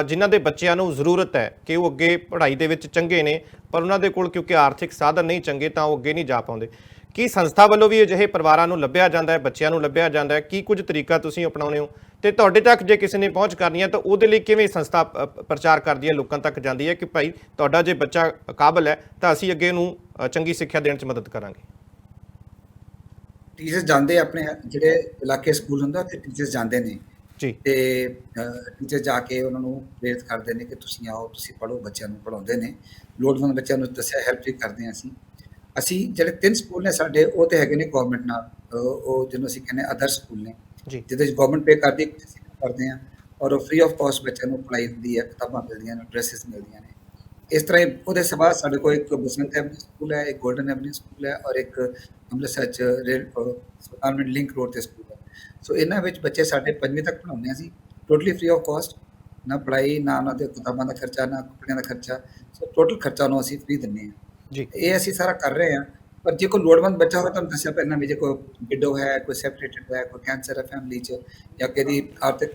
ਜਿਨ੍ਹਾਂ ਦੇ ਬੱਚਿਆਂ ਨੂੰ ਜ਼ਰੂਰਤ ਹੈ ਕਿ ਉਹ ਅੱਗੇ ਪੜ੍ਹਾਈ ਦੇ ਵਿੱਚ ਚੰਗੇ ਨੇ, ਪਰ ਉਹਨਾਂ ਦੇ ਕੋਲ ਕਿਉਂਕਿ ਆਰਥਿਕ ਸਾਧਨ ਨਹੀਂ ਚੰਗੇ ਤਾਂ ਉਹ ਅੱਗੇ ਨਹੀਂ ਜਾ ਪਾਉਂਦੇ। ਕੀ ਸੰਸਥਾ ਵੱਲੋਂ ਵੀ ਅਜਿਹੇ ਪਰਿਵਾਰਾਂ ਨੂੰ ਲੱਭਿਆ ਜਾਂਦਾ ਹੈ ਬੱਚਿਆਂ ਨੂੰ ਲੱਭਿਆ ਜਾਂਦਾ ਹੈ? ਕੀ ਕੁਝ ਤਰੀਕਾ ਤੁਸੀਂ ਅਪਣਾਉਂਦੇ ਹੋ? ਤੇ ਤੁਹਾਡੇ ਤੱਕ ਜੇ ਕਿਸੇ ਨੇ ਪਹੁੰਚ ਕਰਨੀ ਹੈ ਤਾਂ ਉਹਦੇ ਲਈ ਕਿਵੇਂ ਸੰਸਥਾ ਪ੍ਰਚਾਰ ਕਰਦੀ ਹੈ ਲੋਕਾਂ ਤੱਕ ਜਾਂਦੀ ਹੈ ਕਿ ਭਾਈ ਤੁਹਾਡਾ ਜੇ ਬੱਚਾ ਕਾਬਲ ਹੈ ਤਾਂ ਅਸੀਂ ਅੱਗੇ ਨੂੰ ਚੰਗੀ ਸਿੱਖਿਆ ਦੇਣ 'ਚ ਮਦਦ ਕਰਾਂਗੇ। ਟੀਚਰਸ ਜਾਂਦੇ ਆ ਆਪਣੇ ਜਿਹੜੇ ਇਲਾਕੇ ਸਕੂਲ ਹੁੰਦਾ ਤੇ ਟੀਚਰਸ ਜਾਂਦੇ ਨੇ। ਜੀ। ਤੇ ਟੀਚਰ ਜਾ ਕੇ ਉਹਨਾਂ ਨੂੰ ਪ੍ਰੇਰਿਤ ਕਰਦੇ ਨੇ ਕਿ ਤੁਸੀਂ ਆਓ ਤੁਸੀਂ ਪੜ੍ਹੋ ਬੱਚਿਆਂ ਨੂੰ ਪੜਾਉਂਦੇ ਨੇ। ਲੋੜਵੰਦ ਬੱਚਿਆਂ ਨੂੰ ਦੱਸਿਆ ਹੈਲਪ ਵੀ ਕਰਦੇ ਹਾਂ ਅਸੀਂ। ਅਸੀਂ ਜਿਹੜੇ ਤਿੰਨ ਸਕੂਲ ਨੇ ਸਾਡੇ ਉਹ ਤੇ ਹੈਗੇ ਨੇ ਗਵਰਨਮੈਂਟ ਨਾਲ। ਉਹ ਜਿਹਨੂੰ ਅਸੀਂ ਕਹਿੰਦੇ ਅਦਰ ਸਕੂਲ ਨੇ। ਜਿਹਦੇ ਵਿੱਚ ਗਵਰਨਮੈਂਟ ਪੇ ਕਰਦੀ ਕਰਦੇ ਹਾਂ ਔਰ ਉਹ ਫ੍ਰੀ ਆਫ ਕਾਸਟ ਬੱਚਿਆਂ ਨੂੰ ਪੜ੍ਹਾਈ ਹੁੰਦੀ ਹੈ ਕਿਤਾਬਾਂ ਮਿਲਦੀਆਂ ਨੇ ਡਰੈਸਸ ਮਿਲਦੀਆਂ ਨੇ। ਇਸ ਤਰ੍ਹਾਂ ਹੀ ਉਹਦੇ ਸਵਾਲ ਸਾਡੇ ਕੋਲ ਇੱਕ ਬਸੰਤ ਐਵਨਿਊ ਸਕੂਲ ਹੈ ਇੱਕ 골ਡਨ ਐਵਨਿਊ ਸਕੂਲ ਹੈ ਔਰ ਇੱਕ ਅੰਮ੍ਰਿਤਸਰ ਚ ਰੇਲ ਸੁਲਤਾਨਵਿੰਡ ਲਿੰਕ ਰੋਡ ਤੇ ਸਕੂਲ ਹੈ। ਸੋ ਇਹਨਾਂ ਵਿੱਚ ਬੱਚੇ ਸਾਡੇ ਪੰਜਵੀਂ ਤੱਕ ਪੜ੍ਹਾਉਂਦੇ ਹਾਂ ਅਸੀਂ ਟੋਟਲੀ ਫ੍ਰੀ ਆਫ ਕਾਸਟ ਨਾ ਪੜ੍ਹਾਈ ਨਾ ਉਹਨਾਂ ਦੇ ਕਿਤਾਬਾਂ ਦਾ ਖਰਚਾ ਨਾ ਕੱਪੜਿਆਂ ਦਾ ਖਰਚਾ। ਸੋ ਟੋਟਲ ਖਰਚਾ ਨੂੰ ਅਸੀਂ ਫ੍ਰੀ ਦਿੰਦੇ ਹਾਂ। ਜੀ। ਇਹ ਅਸੀਂ ਸਾਰਾ ਕਰ ਰਹੇ ਹਾਂ। ਪਰ ਜੇ ਕੋਈ ਲੋੜਵੰਦ ਬੱਚਾ ਹੋਵੇ ਤੁਹਾਨੂੰ ਦੱਸਿਆ ਪਹਿਲਾਂ ਵੀ ਜੇ ਕੋਈ ਵਿਡੋ ਹੈ ਕੋਈ ਸੈਪਰੇਟਡ ਹੈ ਕੋਈ ਕੈਂਸਰ ਹੈ ਫੈਮਿਲੀ 'ਚ ਜਾਂ ਕਿਹਦੀ ਆਰਥਿਕ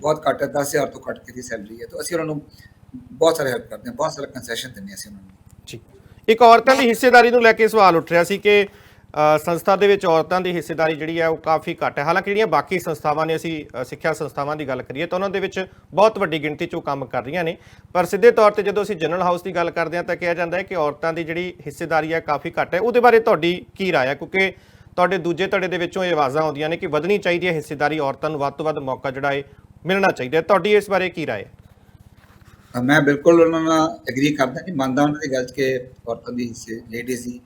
ਬਹੁਤ ਘੱਟ ਹੈ 10000 ਤੋਂ ਘੱਟ ਕਿਹਦੀ ਸੈਲਰੀ ਹੈ ਤਾਂ ਅਸੀਂ ਉਹਨਾਂ ਨੂੰ ਬਹੁਤ ਸਾਰੇ ਹੈਲਪ ਕਰਦੇ ਹਾਂ ਬਹੁਤ ਸਾਰਾ ਕੰਸੈਸ਼ਨ ਦਿੰਦੇ ਹਾਂ ਅਸੀਂ ਉਹਨਾਂ ਨੂੰ। ਜੀ। ਇੱਕ ਔਰਤਾਂ ਦੀ ਹਿੱਸੇਦਾਰੀ ਨੂੰ ਲੈ ਕੇ ਸਵਾਲ ਉੱਠ ਰਿਹਾ ਸੀ ਕਿ ਸੰਸਥਾ ਦੇ ਵਿੱਚ ਔਰਤਾਂ ਦੀ ਹਿੱਸੇਦਾਰੀ ਜਿਹੜੀ ਹੈ ਉਹ ਕਾਫੀ ਘੱਟ ਹੈ। ਹਾਲਾਂਕਿ ਜਿਹੜੀਆਂ ਬਾਕੀ ਸੰਸਥਾਵਾਂ ਨੇ, ਅਸੀਂ ਸਿੱਖਿਆ ਸੰਸਥਾਵਾਂ ਦੀ ਗੱਲ ਕਰੀਏ ਤਾਂ ਉਹਨਾਂ ਦੇ ਵਿੱਚ ਬਹੁਤ ਵੱਡੀ ਗਿਣਤੀ 'ਚ ਉਹ ਕੰਮ ਕਰ ਰਹੀਆਂ ਨੇ। ਪਰ ਸਿੱਧੇ ਤੌਰ ਤੇ ਜਦੋਂ ਅਸੀਂ ਜਨਰਲ ਹਾਊਸ ਦੀ ਗੱਲ ਕਰਦੇ ਹਾਂ ਤਾਂ ਕਿਹਾ ਜਾਂਦਾ ਹੈ ਕਿ ਔਰਤਾਂ ਦੀ ਜਿਹੜੀ ਹਿੱਸੇਦਾਰੀ ਹੈ ਕਾਫੀ ਘੱਟ ਹੈ। ਉਹਦੇ ਬਾਰੇ ਤੁਹਾਡੀ ਕੀ ਰਾਏ ਹੈ? ਕਿਉਂਕਿ ਤੁਹਾਡੇ ਦੂਜੇ ਧੜੇ ਦੇ ਵਿੱਚੋਂ ਇਹ ਆਵਾਜ਼ਾਂ ਆਉਂਦੀਆਂ ਨੇ ਕਿ ਵਧਣੀ ਚਾਹੀਦੀ ਹੈ ਹਿੱਸੇਦਾਰੀ ਔਰਤਾਂ ਨੂੰ, ਵੱਧ ਤੋਂ ਵੱਧ ਮੌਕਾ ਜਿਹੜਾ ਹੈ ਮਿਲਣਾ ਚਾਹੀਦਾ ਹੈ। ਤੁਹਾਡੀ ਇਸ ਬਾਰੇ ਕੀ ਰਾਏ ਹੈ? ਮੈਂ ਬਿਲਕੁਲ ਉਹਨਾਂ ਨਾਲ ਐਗਰੀ ਕਰਦਾ ਕਿ ਮੰਨਦਾ ਉਹਨਾਂ ਦੀ ਗੱਲ ਕਿ ਔਰਤਾਂ ਦੀ ਹਿੱਸੇ ਲੇਡੀਜ਼ ਦੀ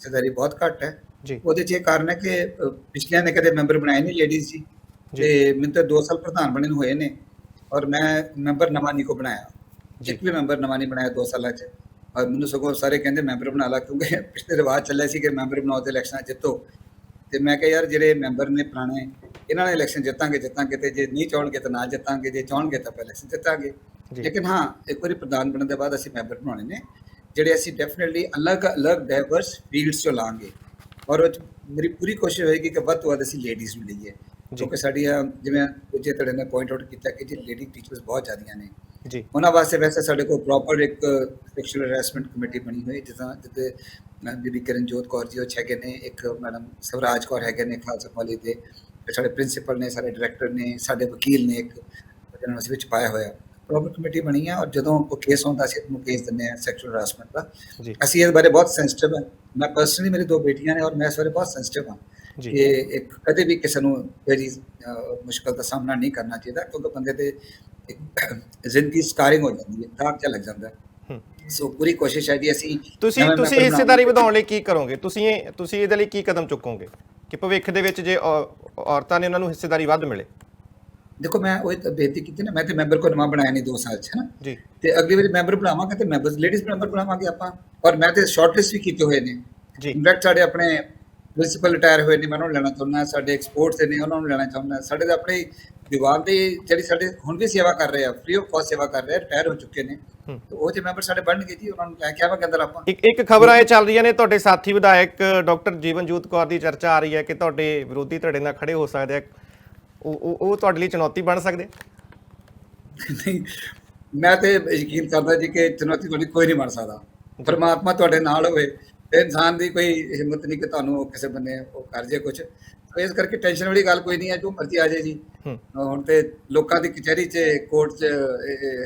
ਹਿੱਸੇਦਾਰੀ ਬਹੁਤ ਘੱਟ ਹੈ ਜੀ ਉਹਦੇ 'ਚ ਇਹ ਕਾਰਨ ਹੈ ਕਿ ਪਿਛਲਿਆਂ ਨੇ ਕਦੇ ਮੈਂਬਰ ਬਣਾਏ ਨਹੀਂ ਲੇਡੀਜ਼ ਜੀ। ਤੇ ਮੈਨੂੰ ਤਾਂ 2 ਸਾਲ ਪ੍ਰਧਾਨ ਬਣੇ ਹੋਏ ਨੇ ਔਰ ਮੈਂ ਮੈਂਬਰ ਨਵਾਂ ਨਹੀਂ ਕੋ ਬਣਾਇਆ। ਇੱਕ ਵੀ ਮੈਂਬਰ ਨਵਾਂ ਨਹੀਂ ਬਣਾਇਆ 2 ਸਾਲਾਂ 'ਚ ਔਰ ਮੈਨੂੰ ਸਗੋਂ ਸਾਰੇ ਕਹਿੰਦੇ ਮੈਂਬਰ ਬਣਾ ਲਾ ਕਿਉਂਕਿ ਪਿਛਲੇ ਰਿਵਾਜ ਚੱਲਿਆ ਸੀ ਕਿ ਮੈਂਬਰ ਬਣਾਓ ਤੇ ਇਲੈਕਸ਼ਨਾਂ ਜਿੱਤੋ ਤੇ ਮੈਂ ਕਿਹਾ ਯਾਰ ਜਿਹੜੇ ਮੈਂਬਰ ਨੇ ਪੁਰਾਣੇ ਇਹਨਾਂ ਨੇ ਇਲੈਕਸ਼ਨ ਜਿੱਤਾਂਗੇ ਜਿੱਤਾਂਗੇ ਤੇ ਜੇ ਨਹੀਂ ਚਾਹਣਗੇ ਤਾਂ ਨਾ ਜਿੱਤਾਂਗੇ ਜੇ ਚਾਹਣਗੇ ਤਾਂ ਆਪਾਂ ਇਲੈਕਸ਼ਨ ਜਿੱਤਾਂਗੇ। ਲੇਕਿਨ ਹਾਂ ਇੱਕ ਵਾਰੀ ਪ੍ਰਧਾਨ ਬਣਨ ਦੇ ਬਾਅਦ ਅਸੀਂ ਮੈਂਬਰ ਬਣਾਉਣੇ ਨੇ ਜਿਹੜੇ ਅਸੀਂ ਡੈਫੀਨਿਟਲੀ ਅਲੱਗ-ਅਲੱਗ ਡਾਈਵਰਸ ਫੀਲਡਸ ਚੋਂ ਲਾਂਗੇ। ਔਰ ਉਹ ਮੇਰੀ ਪੂਰੀ ਕੋਸ਼ਿਸ਼ ਹੋਏਗੀ ਕਿ ਵੱਧ ਤੋਂ ਵੱਧ ਅਸੀਂ ਲੇਡੀਜ਼ ਨੂੰ ਲਈਏ। ਕਿਉਂਕਿ ਸਾਡੀਆਂ ਜਿਵੇਂ ਦੂਜੇ ਧੜੇ ਨੇ ਪੁਆਇੰਟ ਆਊਟ ਕੀਤਾ ਕਿ ਜੀ ਲੇਡੀ ਟੀਚਰਸ ਬਹੁਤ ਜ਼ਿਆਦੀਆਂ ਨੇ। ਜੀ। ਉਹਨਾਂ ਵਾਸਤੇ ਵੈਸੇ ਸਾਡੇ ਕੋਲ ਪ੍ਰੋਪਰ ਇੱਕ ਸੈਕਸ਼ੂਅਲ ਹਰੈਸਮੈਂਟ ਕਮੇਟੀ ਬਣੀ ਹੋਈ ਜਿੱਦਾਂ ਜਿੱਤੇ ਬੀਬੀ ਕਰਨਜੋਤ ਕੌਰ ਜੀ ਉਹ ਹੈਗੇ ਨੇ ਇੱਕ ਮੈਡਮ ਸਵਰਾਜ ਕੌਰ ਹੈਗੇ ਨੇ ਖਾਲਸਾ ਕਾਲਜ ਦੇ। ਸਾਡੇ ਪ੍ਰਿੰਸੀਪਲ ਨੇ ਸਾਡੇ ਡਾਇਰੈਕਟਰ ਨੇ ਸਾਡੇ ਵਕੀਲ ਨੇ ਇੱਕ ਜਿਹਨਾਂ ਵਿੱਚ ਪਾਇਆ ਹੋਇਆ। ਪ੍ਰੋਪਰ ਕਮੇਟੀ ਬਣੀ ਹੈ ਔਰ ਜਦੋਂ ਕੋਈ ਕੇਸ ਹੁੰਦਾ ਅਸੀਂ ਉਹਨੂੰ ਕੇਸ ਦਿੰਦੇ ਹਾਂ ਸੈਕਸ਼ੂਅਲ ਹਰੈਸਮੈਂਟ ਦਾ ਅਸੀਂ ਇਸ ਬਾਰੇ ਬਹੁਤ ਸੈਂਸਿਟਿਵ ਹਾਂ ਮੈਂ ਪਰਸਨਲੀ ਮੇਰੀ ਦੋ ਬੇਟੀਆਂ ਨੇ ਔਰ ਮੈਂ ਇਸ ਬਾਰੇ ਬਹੁਤ ਸੈਂਸਿਟਿਵ ਹਾਂ। ਕਿ ਇੱਕ ਕਦੇ ਵੀ ਕਿਸੇ ਨੂੰ ਅਹ, ਮੁਸ਼ਕਲ ਦਾ ਸਾਹਮਣਾ ਨਹੀਂ ਕਰਨਾ ਚਾਹੀਦਾ ਕਿਉਂਕਿ ਬੰਦੇ ਤੇ ਇੱਕ ਜ਼ਿੰਦਗੀ ਸਕਾਰਿੰਗ ਹੋ ਜਾਂਦੀ ਹੈ ਦਾਗ ਜਿਹਾ ਲੱਗ ਜਾਂਦਾ। ਸੋ ਪੂਰੀ ਕੋਸ਼ਿਸ਼ ਹੈ ਜੀ ਅਸੀਂ ਤੁਸੀਂ ਤੁਸੀਂ ਹਿੱਸੇਦਾਰੀ ਵਧਾਉਣ ਲਈ ਕੀ ਕਰੋਗੇ? ਤੁਸੀਂ ਤੁਸੀਂ ਇਹਦੇ ਲਈ ਕੀ ਕਦਮ ਚੁੱਕੋਗੇ? ਕਿ ਭਵਿੱਖ ਦੇ ਵਿੱਚ ਜੇ ਔਰਤਾਂ ਨੇ ਉਹਨਾਂ ਨੂੰ ਹਿੱਸੇਦਾਰੀ ਵੱਧ ਮਿਲੇ। ਦੇਖੋ ਮੈਂ ਉਹ ਬੇਨਤੀ ਕੀਤੀ ਨਾ ਮੈਂ ਤੇ ਮੈਂਬਰ ਕੋ ਨਵਾਂ ਬਣਾਇਆ ਨਹੀਂ 2 ਸਾਲ ਚ ਹੈ ਨਾ ਜੀ। ਤੇ ਅਗਲੀ ਵਾਰੀ ਮੈਂਬਰ ਬਣਾਵਾਂਗੇ ਤੇ ਮੈਂਬਰਸ ਲੇਡੀਜ਼ ਮੈਂਬਰ ਬਣਾਵਾਂਗੇ ਆਪਾਂ। ਔਰ ਮੈਂ ਤੇ ਸ਼ਾਰਟ ਲਿਸਟ ਵੀ ਕੀਤੇ ਹੋਏ ਨੇ। ਜੀ। ਇਨਫੈਕਟ ਸਾਡੇ ਆਪਣੇ ਪ੍ਰਿੰਸੀਪਲ ਰਿਟਾਇਰ ਹੋਏ ਨੇ ਮੈਂ ਉਹਨਾਂ ਨੂੰ ਲੈਣਾ ਚਾਹੁੰਦਾ ਸਾਡੇ ਐਕਸਪੋਰਟਸ ਦੇ ਨੇ ਉਹਨਾਂ ਨੂੰ ਲੈਣਾ ਚਾਹੁੰਦਾ। ਸਾਡੇ ਤਾਂ ਆਪਣੇ ਦੀਵਾਨ ਦੇ ਜਿਹੜੀ ਸਾਡੇ ਹੁਣ ਵੀ ਸੇਵਾ ਕਰ ਰਹੇ ਆ ਫ੍ਰੀ ਆਫ ਕਾਸਟ ਸੇਵਾ ਕਰ ਰਹੇ ਆ ਰਿਟਾਇਰ ਹੋ ਚੁੱਕੇ ਨੇ। ਉਹ ਜੇ ਮੈਂਬਰ ਸਾਡੇ ਬਣਨਗੇ ਜੀ ਉਹਨਾਂ ਨੂੰ ਲੈ ਕੇ ਆਵਾਂਗੇ ਅੰਦਰ ਆਪਾਂ। ਇੱਕ ਇੱਕ ਖਬਰਾਂ ਇਹ ਚੱਲ ਰਹੀਆਂ ਨੇ ਤੁਹਾਡੇ ਸਾਥੀ ਵਿਧਾਇਕ ਡਾਕਟਰ ਜੀਵਨਜੋਤ ਕੌਰ ਦੀ ਚਰਚਾ ਆ ਰਹੀ ਹੈ ਕਿ ਤੁਹਾਡੇ ਵਿਰੋਧੀ ਧੜੇ ਨਾਲ ਖੜੇ ਹੋ ਸਕਦੇ ਆ। ਉਹ ਉਹ- ਉਹ ਤੁਹਾਡੇ ਲਈ ਚੁਣੌਤੀ ਬਣ ਸਕਦੇ? ਨਹੀਂ ਮੈਂ ਤੇ ਯਕੀਨ ਕਰਦਾ ਜੀ ਕਿ ਚੁਣੌਤੀ ਤੁਹਾਡੀ ਕੋਈ ਨਹੀਂ ਬਣ ਸਕਦਾ। ਪਰਮਾਤਮਾ ਤੁਹਾਡੇ ਨਾਲ ਹੋਵੇ ਤੇ ਇਨਸਾਨ ਦੀ ਕੋਈ ਹਿੰਮਤ ਨਹੀਂ ਕਿ ਤੁਹਾਨੂੰ ਕਿਸੇ ਬੰਨੇ ਉਹ ਕਰ ਜੇ ਕੁਝ ਇਸ ਕਰਕੇ ਟੈਨਸ਼ਨ ਵਾਲੀ ਗੱਲ ਕੋਈ ਨਹੀਂ ਹੈ ਜੋ ਮਰਜ਼ੀ ਆ ਜਾਏ ਜੀ। ਹੁਣ ਤੇ ਲੋਕਾਂ ਦੀ ਕਚਹਿਰੀ 'ਚ ਕੋਰਟ 'ਚ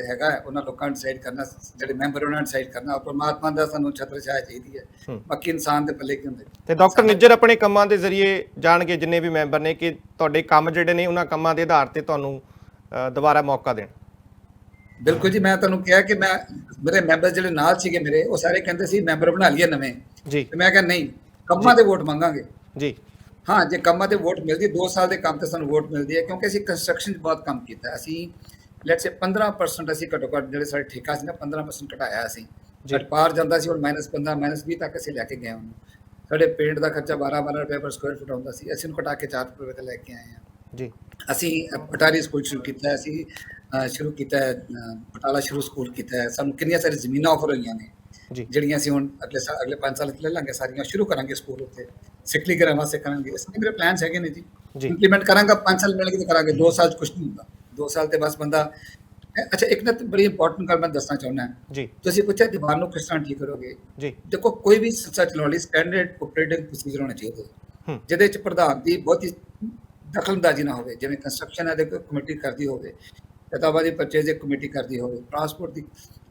ਹੈਗਾ ਉਹਨਾਂ ਲੋਕਾਂ ਨੂੰ ਡਿਸਾਈਡ ਕਰਨਾ ਜਿਹੜੇ ਮੈਂਬਰ ਉਹਨਾਂ ਨੂੰ ਡਿਸਾਈਡ ਕਰਨਾ। ਪਰਮਾਤਮਾ ਦਾ ਸਾਨੂੰ ਛਤਰ ਛਾਇਆ ਚਾਹੀਦੀ ਹੈ। ਬਾਕੀ ਇਨਸਾਨ ਦੇ ਪੱਲੇ ਕੀ ਹੁੰਦੇ? ਤੇ ਡਾਕਟਰ ਨਿੱਜਰ ਆਪਣੇ ਕੰਮਾਂ ਦੇ ਜ਼ਰੀਏ ਜਾਣਗੇ ਜਿੰਨੇ ਵੀ ਮੈਂਬਰ ਨੇ ਕਿ ਤੁਹਾਡੇ ਕੰਮ ਜਿਹੜੇ ਨੇ ਉਹਨਾਂ ਕੰਮਾਂ ਦੇ ਆਧਾਰ ਤੇ ਤੁਹਾਨੂੰ ਦੁਬਾਰਾ ਮੌਕਾ ਦੇਣ। ਬਿਲਕੁਲ ਜੀ ਮੈਂ ਤੁਹਾਨੂੰ ਕਿਹਾ ਕਿ ਮੈਂ ਮੇਰੇ ਮੈਂਬਰ ਜਿਹੜੇ ਨਾਲ ਸੀਗੇ ਮੇਰੇ ਉਹ ਸਾਰੇ ਕਹਿੰਦੇ ਸੀ ਮੈਂਬਰ ਬਣਾ ਲਈਏ ਨਵੇਂ। ਜੀ। ਤੇ ਮੈਂ ਕਿਹਾ ਨਹੀਂ ਕੰਮਾਂ ਦੇ ਵੋਟ ਮੰਗਾਂਗੇ। ਜੀ। ਹਾਂ ਜੇ ਕੰਮਾਂ ਤੇ ਵੋਟ ਮਿਲਦੀ 2 ਸਾਲ ਦੇ ਕੰਮ ਤੇ ਸਾਨੂੰ ਵੋਟ ਮਿਲਦੀ ਹੈ ਕਿਉਂਕਿ ਅਸੀਂ ਕੰਸਟਰਕਸ਼ਨ 'ਚ ਬਹੁਤ ਕੰਮ ਕੀਤਾ। ਅਸੀਂ ਲੈਟਸ ਸੇ 15% ਅਸੀਂ ਘੱਟੋ ਘੱਟ ਜਿਹੜੇ ਸਾਡੇ ਠੇਕਾ ਸੀ ਨਾ 15% ਘਟਾਇਆ ਅਸੀਂ। ਜਦ ਪਾਰ ਜਾਂਦਾ ਸੀ ਹੁਣ ਮਾਈਨਸ 15 ਮਾਈਨਸ 20 ਤੱਕ ਅਸੀਂ ਲੈ ਕੇ ਗਏ ਉਹਨੂੰ ਸਾਡੇ ਪੇਂਟ ਦਾ ਖਰਚਾ 12 12 ਰੁਪਏ ਪਰ ਸਕੁਅਰ ਫੁੱਟ ਆਉਂਦਾ ਸੀ ਅਸੀਂ ਉਹਨੂੰ ਘਟਾ ਕੇ 4 ਰੁਪਏ ਤੇ ਲੈ ਕੇ ਆਏ ਹਾਂ ਜੀ ਅਸੀਂ ਪਟਾਰੀ ਸਕੂਲ ਸ਼ੁਰੂ ਕੀਤਾ ਅਸੀਂ ਸ਼ੁਰੂ ਕੀਤਾ ਹੈ ਬਟਾਲਾ ਸ਼ੁਰੂ ਸਕੂਲ ਕੀਤਾ ਹੈ ਸਾਨੂੰ ਕਿੰਨੀਆਂ ਸਾਰੀ ਜ਼ਮੀਨਾਂ ਆਫਰ ਹੋਈਆਂ ਨੇ। ਜਿਹੜੀਆਂ ਅਸੀਂ ਹੁਣ ਅਗਲੇ ਸਾਲ ਅਗਲੇ 5 ਸਾਲ ਚ ਲੈ ਲਾਂਗੇ ਸਾਰੀਆਂ ਸ਼ੁਰੂ ਕਰਾਂਗੇ ਸਕੂਲ ਉੱਤੇ। ਸਿੱਖਲੀ ਕਰਨ ਵਾਸਤੇ ਕਰਾਂਗੇ। ਇਸ ਮੇਰੇ ਪਲਾਨਸ ਹੈਗੇ ਨੇ ਜੀ। ਇੰਪਲੀਮੈਂਟ ਕਰਾਂਗਾ 5 ਸਾਲ ਮਿਲ ਕੇ ਤੇ ਕਰਾਂਗੇ 2 ਸਾਲ ਚ ਕੁਝ ਨਹੀਂ ਹੁੰਦਾ। 2 ਸਾਲ ਤੇ ਬਸ ਬੰਦਾ ਅੱਛਾ ਇੱਕ ਨਾ ਬੜੀ ਇੰਪੋਰਟੈਂਟ ਗੱਲ ਮੈਂ ਦੱਸਣਾ ਚਾਹੁੰਦਾ ਜੀ। ਤੁਸੀਂ ਪੁੱਛਿਆ ਦੀਵਾਰ ਨੂੰ ਕਿਸ ਤਰ੍ਹਾਂ ਠੀਕ ਕਰੋਗੇ? ਜੀ। ਦੇਖੋ ਕੋਈ ਵੀ ਸੰਸਥਾ ਚਲਾਉਣ ਲਈ ਸਟੈਂਡਰਡ ਆਪਰੇਟਿੰਗ ਪ੍ਰੋਸੀਜਰ ਹੋਣਾ ਚਾਹੀਦਾ। ਜਿਹਦੇ ਚ ਪ੍ਰਧਾਨ ਦੀ ਬਹੁਤੀ ਦਖਲਅੰਦਾਜ਼ੀ ਨਾ ਹੋਵੇ ਜਿਵੇਂ ਕੰਸਟਰਕਸ਼ਨ ਹੈ ਦੇਖੋ ਕਮੇਟੀ ਕਰਦੀ ਹੋਵੇ ਕਿਤਾਬਾਂ ਦੀ ਪਰਚੇਜ਼ ਇੱਕ ਕਮੇਟੀ ਕਰਦੀ ਹੋਵੇ ਟਰਾਂਸਪੋਰਟ ਦੀ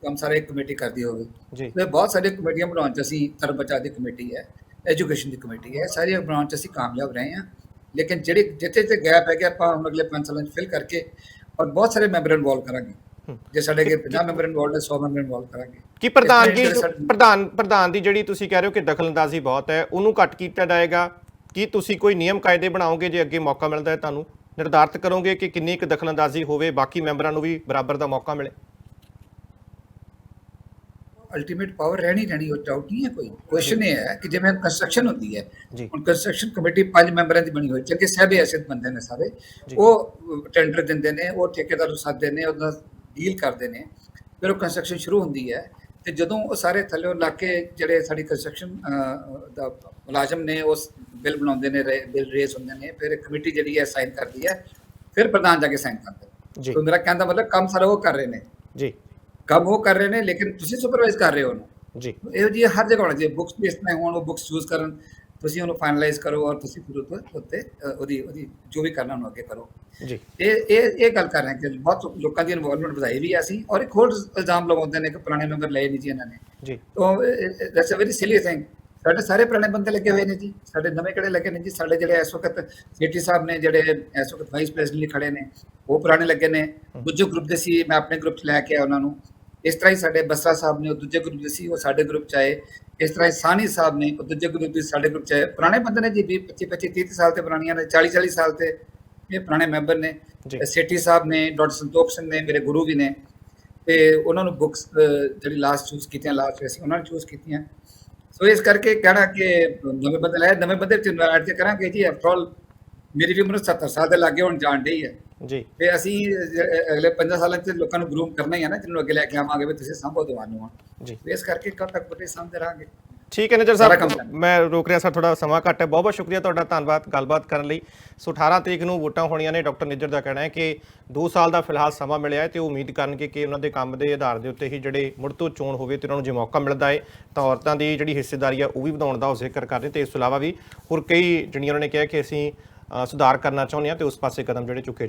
ਕੰਮ ਸਾਰੇ ਕਮੇਟੀ ਕਰਦੀ ਹੋਵੇ। ਜੀ। ਬਹੁਤ ਸਾਰੀਆਂ ਕਮੇਟੀਆਂ ਬਣਾਉਣ ਚ ਅਸੀਂ ਧਰਮ ਬਚਾਅ ਦੀ ਕਮੇਟੀ ਹੈ ਐਜੂਕੇਸ਼ਨ ਦੀ ਕਮੇਟੀ ਹੈ ਸਾਰੀਆਂ ਬਣਾਉਣ ਚ ਅਸੀਂ ਕਾਮਯਾਬ ਰਹੇ ਹਾਂ। ਲੇਕਿਨ ਜਿਹੜੇ ਜਿੱਥੇ ਤੇ ਗੈਪ ਹੈਗਾ ਆਪਾਂ ਹੁਣ ਅਗਲੇ 5 ਸਾਲਾਂ ਚ ਫਿਲ ਕਰਕੇ ਔਰ ਬਹੁਤ ਸਾਰੇ ਮੈਂਬਰ ਇਨਵੋਲਵ ਕਰਾਂਗੇ। ਹੂੰ। ਜੇ ਸਾਡੇ ਕੇ 50 ਮੈਂਬਰ ਇਨਵੋਲਵ ਹੈ 100 ਮੈਂਬਰ ਇਨਵੋਲਵ ਕਰਾਂਗੇ। ਕੀ ਪ੍ਰਧਾਨ ਜੀ ਪ੍ਰਧਾਨ ਪ੍ਰਧਾਨ ਦੀ ਜਿਹੜੀ ਤੁਸੀਂ ਕਹਿ ਰਹੇ ਹੋ ਕਿ ਦਖਲਅੰਦਾਜ਼ੀ ਬਹੁਤ ਹੈ ਉਹਨੂੰ ਘੱਟ ਕੀਤਾ ਜਾਏਗਾ। ਕੀ ਤੁਸੀਂ ਕੋਈ ਨਿਯਮ ਕਾਇਦੇ ਬਣਾਓਗੇ ਜੇ ਅੱਗੇ ਮੌਕਾ ਮਿਲਦਾ ਹੈ ਤੁਹਾਨੂੰ? ਨਿਰਧਾਰਤ ਕਰੋਗੇ ਕਿ ਕਿੰਨੀ ਕੁ ਦਖਲਅੰਦਾਜ਼ੀ ਹੋਵੇ ਬਾਕੀ ਮੈਂਬਰਾਂ ਨੂੰ ਵੀ ਬਰਾਬਰ ਦਾ ਮੌਕਾ ਮਿਲੇ। ਅਲਟੀਮੇਟ ਪਾਵਰ ਰਹਿਣੀ ਰਹਿਣੀ ਉਹ ਡਾਊਟ ਨਹੀਂ ਹੈ ਕੋਈ। ਕੁਐਸਚਨ ਇਹ ਹੈ ਕਿ ਜਿਵੇਂ ਕੰਸਟਰਕਸ਼ਨ ਹੁੰਦੀ ਹੈ ਹੁਣ ਕੰਸਟਰਕਸ਼ਨ ਕਮੇਟੀ ਪੰਜ ਮੈਂਬਰਾਂ ਦੀ ਬਣੀ ਹੋਈ ਚੰਗੇ ਸਹਿਬੇ ਐਸੇ ਬੰਦੇ ਨੇ ਸਾਰੇ। ਉਹ ਟੈਂਡਰ ਦਿੰਦੇ ਨੇ ਉਹ ਠੇਕੇਦਾਰ ਨੂੰ ਸੱਦਦੇ ਨੇ ਉਹਦਾ ਡੀਲ ਕਰਦੇ ਨੇ। ਫਿਰ ਉਹ ਕੰਸਟਰਕਸ਼ਨ ਸ਼ੁਰੂ ਹੁੰਦੀ ਹੈ ਤੇ ਜਦੋਂ ਉਹ ਸਾਰੇ ਥੱਲੇ ਲਾ ਕੇ ਜਿਹੜੇ ਸਾਡੀ ਕੰਸਟਰਕਸ਼ਨ ਦਾ ਮੁਲਾਜ਼ਮ ਨੇ ਉਸ ਬਿੱਲ ਬਣਾਉਂਦੇ ਨੇ ਬਿੱਲ ਰੇਸ ਹੁੰਦੇ ਨੇ ਫਿਰ ਕਮੇਟੀ ਜਿਹੜੀ ਹੈ ਸਾਈਨ ਕਰਦੀ ਹੈ ਫਿਰ ਪ੍ਰਧਾਨ ਜਾ ਕੇ ਸਾਈਨ ਕਰਦੇ ਜੀ। ਤਾਂ ਮੇਰਾ ਕਹਿਣ ਦਾ ਮਤਲਬ ਕੰਮ ਸਾਰਾ ਉਹ ਕਰ ਰਹੇ ਨੇ। ਜੀ। ਕੰਮ ਉਹ ਕਰ ਰਹੇ ਨੇ ਲੇਕਿਨ ਤੁਸੀਂ ਸੁਪਰਵਾਈਜ਼ ਕਰ ਰਹੇ ਹੋ ਉਹਨੂੰ ਜੀ ਇਹੋ ਜਿਹੀ ਹਰ ਜਗ੍ਹਾ ਹੋਣਾ ਬੁੱਕਸ ਵੀ ਇਸ ਤਰ੍ਹਾਂ ਹੋਣ ਉਹ ਬੁੱਕਸ ਚੂਜ਼ ਕਰਨ ਤੁਸੀਂ ਉਹਨੂੰ ਫਾਈਨਲਾਈਜ਼ ਕਰੋ ਔਰ ਤੁਸੀਂ ਫਿਰ ਉੱਤੇ ਉਹਦੀ ਉਹਦੀ ਜੋ ਵੀ ਕਰਨਾ ਉਹਨੂੰ ਅੱਗੇ ਕਰੋ ਜੀ ਇਹ ਇਹ ਇਹ ਗੱਲ ਕਰ ਰਹੇ ਕਿ ਬਹੁਤ ਲੋਕਾਂ ਦੀ ਇਨਵੋਲਵਮੈਂਟ ਵਧਾਈ ਵੀ ਅਸੀਂ ਔਰ ਇੱਕ ਹੋਰ ਇਲਜ਼ਾਮ ਲਗਾਉਂਦੇ ਨੇ ਕਿ ਪੁਰਾਣੇ ਮੈਂਬਰ ਲਏ ਨਹੀਂ ਜੀ ਇਹਨਾਂ ਨੇ ਜੀ ਤੋ that's a very silly thing ਸਾਡੇ ਸਾਰੇ ਪੁਰਾਣੇ ਬੰਦੇ ਲੱਗੇ ਹੋਏ ਨੇ ਜੀ ਸਾਡੇ ਨਵੇਂ ਕਿਹੜੇ ਲੱਗੇ ਨੇ ਜੀ ਸਾਡੇ ਜਿਹੜੇ ਇਸ ਵਕਤ ਸੀਟੀ ਸਾਹਿਬ ਨੇ ਜਿਹੜੇ ਇਸ ਵਕਤ ਵਾਈਸ ਪ੍ਰੈਜ਼ੀਡੈਂਟ ਖੜੇ ਨੇ ਉਹ ਪੁਰਾਣੇ ਲੱਗੇ ਨੇ ਦੂਜੇ ਗਰੁੱਪ ਦੇ ਸੀ ਮੈਂ ਆਪਣੇ ਗਰੁੱਪ 'ਚ ਲੈ ਕੇ ਆਇਆ ਉਹਨਾਂ ਨੂੰ ਇਸ ਤਰ੍ਹਾਂ ਹੀ ਸਾਡੇ ਬਸਰਾ ਸਾਹਿਬ ਨੇ ਉਹ ਦੂਜੇ ਗਰੁੱਪ ਦੇ ਸੀ ਉਹ ਸਾਡੇ ਗਰੁੱਪ 'ਚ ਆਏ। ਇਸ ਤਰ੍ਹਾਂ ਹੀ ਸਾਨੀ ਸਾਹਿਬ ਨੇ ਉਹ ਦੂਜੇ ਗਰੁੱਪ ਦੇ ਸਾਡੇ ਗਰੁੱਪ 'ਚ ਆਏ। ਪੁਰਾਣੇ ਬੰਦੇ ਨੇ ਜੀ 20 25 25 30 ਸਾਲ ਤੇ ਪੁਰਾਣੀਆਂ ਨੇ 40 40 ਸਾਲ ਤੇ ਇਹ ਪੁਰਾਣੇ ਮੈਂਬਰ ਨੇ। ਸੇਠੀ ਸਾਹਿਬ ਨੇ ਡਾਕਟਰ ਸੰਤੋਖ ਸਿੰਘ ਨੇ ਮੇਰੇ ਗੁਰੂ ਵੀ ਨੇ। ਤੇ ਉਹਨਾਂ ਨੂੰ ਬੁੱਕਸ ਜਿਹੜੀ ਲਾਸਟ ਚੂਜ਼ ਕੀਤੀਆਂ ਲਾਸਟ ਅਸੀਂ ਉਹਨਾਂ ਨੇ ਚੂਜ਼ ਕੀਤੀਆਂ। ਸੋ ਇਸ ਕਰਕੇ ਕਹਿਣਾ ਕਿ ਨਵੇਂ ਬੰਦੇ ਲਾਏ ਨਵੇਂ ਬੰਦੇ ਚ ਤੇ ਕਰਾਂਗੇ ਜੀ ਆਫਟਰ ਆਲ ਮੇਰੀ ਵੀ ਉਮਰ 70 ਸਾਲ ਦੇ ਲਾਗੇ ਹੁਣ ਜਾਣ ਡਈ ਹੈ। ਜੀ। ਤੇ ਅਸੀਂ ਅਗਲੇ 5 ਸਾਲਾਂ ਚ ਲੋਕਾਂ ਨੂੰ ਗਰੂਮ ਕਰਨਾ ਹੀ ਹੈ ਨਾ ਜਿਹਨੂੰ ਅੱਗੇ ਲੈ ਕੇ ਆਵਾਂਗੇ ਵੀ ਤੁਸੀਂ ਸੰਭੋ ਦਿਵਾਨੂ ਆ। ਜੀ। ਇਸ ਕਰਕੇ ਕਦ ਤੱਕ ਬਤੇ ਸਾਹਮਣੇ ਰਹਾਂਗੇ। ਠੀਕ ਹੈ ਨਜਰ ਸਾਹਿਬ। ਮੈਂ ਰੋਕ ਰਿਹਾ ਸਰ ਥੋੜਾ ਸਮਾਂ ਘੱਟ ਹੈ। ਬਹੁਤ ਬਹੁਤ ਸ਼ੁਕਰੀਆ ਤੁਹਾਡਾ ਧੰਨਵਾਦ ਗੱਲਬਾਤ ਕਰਨ ਲਈ। ਸੋ 18 ਤਰੀਕ ਨੂੰ ਵੋਟਾਂ ਹੋਣੀਆਂ ਨੇ ਡਾਕਟਰ ਨਿੱਜਰ ਦਾ ਕਹਿਣਾ ਹੈ ਕਿ 2 ਸਾਲ ਦਾ ਫਿਲਹਾਲ ਸਮਾਂ ਮਿਲਿਆ ਹੈ ਤੇ ਉਹ ਉਮੀਦ ਕਰਨਗੇ ਕਿ ਉਹਨਾਂ ਦੇ ਕੰਮ ਦੇ ਆਧਾਰ ਦੇ ਉੱਤੇ ਹੀ ਜਿਹੜੇ ਮੁੜ ਤੋਂ ਚੋਣ ਹੋਵੇ ਤੇ ਉਹਨਾਂ ਨੂੰ ਜੇ ਮੌਕਾ ਮਿਲਦਾ ਹੈ ਤਾਂ ਔਰਤਾਂ ਦੀ ਜਿਹੜੀ ਹਿੱਸੇਦਾਰੀ ਆ ਉਹ ਵੀ ਵਧਾਉਣ ਦਾ ਉਹ ਜ਼ਿਕਰ ਕਰਦੇ ਤੇ ਇਸ ਤੋਂ ਇਲਾਵਾ ਵੀ ਹੋਰ ਕਈ ਜਿਹੜੀਆਂ ਉਹਨਾਂ ਨੇ ਕਿਹਾ ਕਿ ਅਸੀਂ ਸੁਧਾਰ ਕਰਨਾ ਚਾਹੁੰਦੇ ਹਾਂ ਤੇ ਉਸ ਪਾਸੇ ਕਦਮ ਜਿਹੜੇ ਚੁੱਕੇ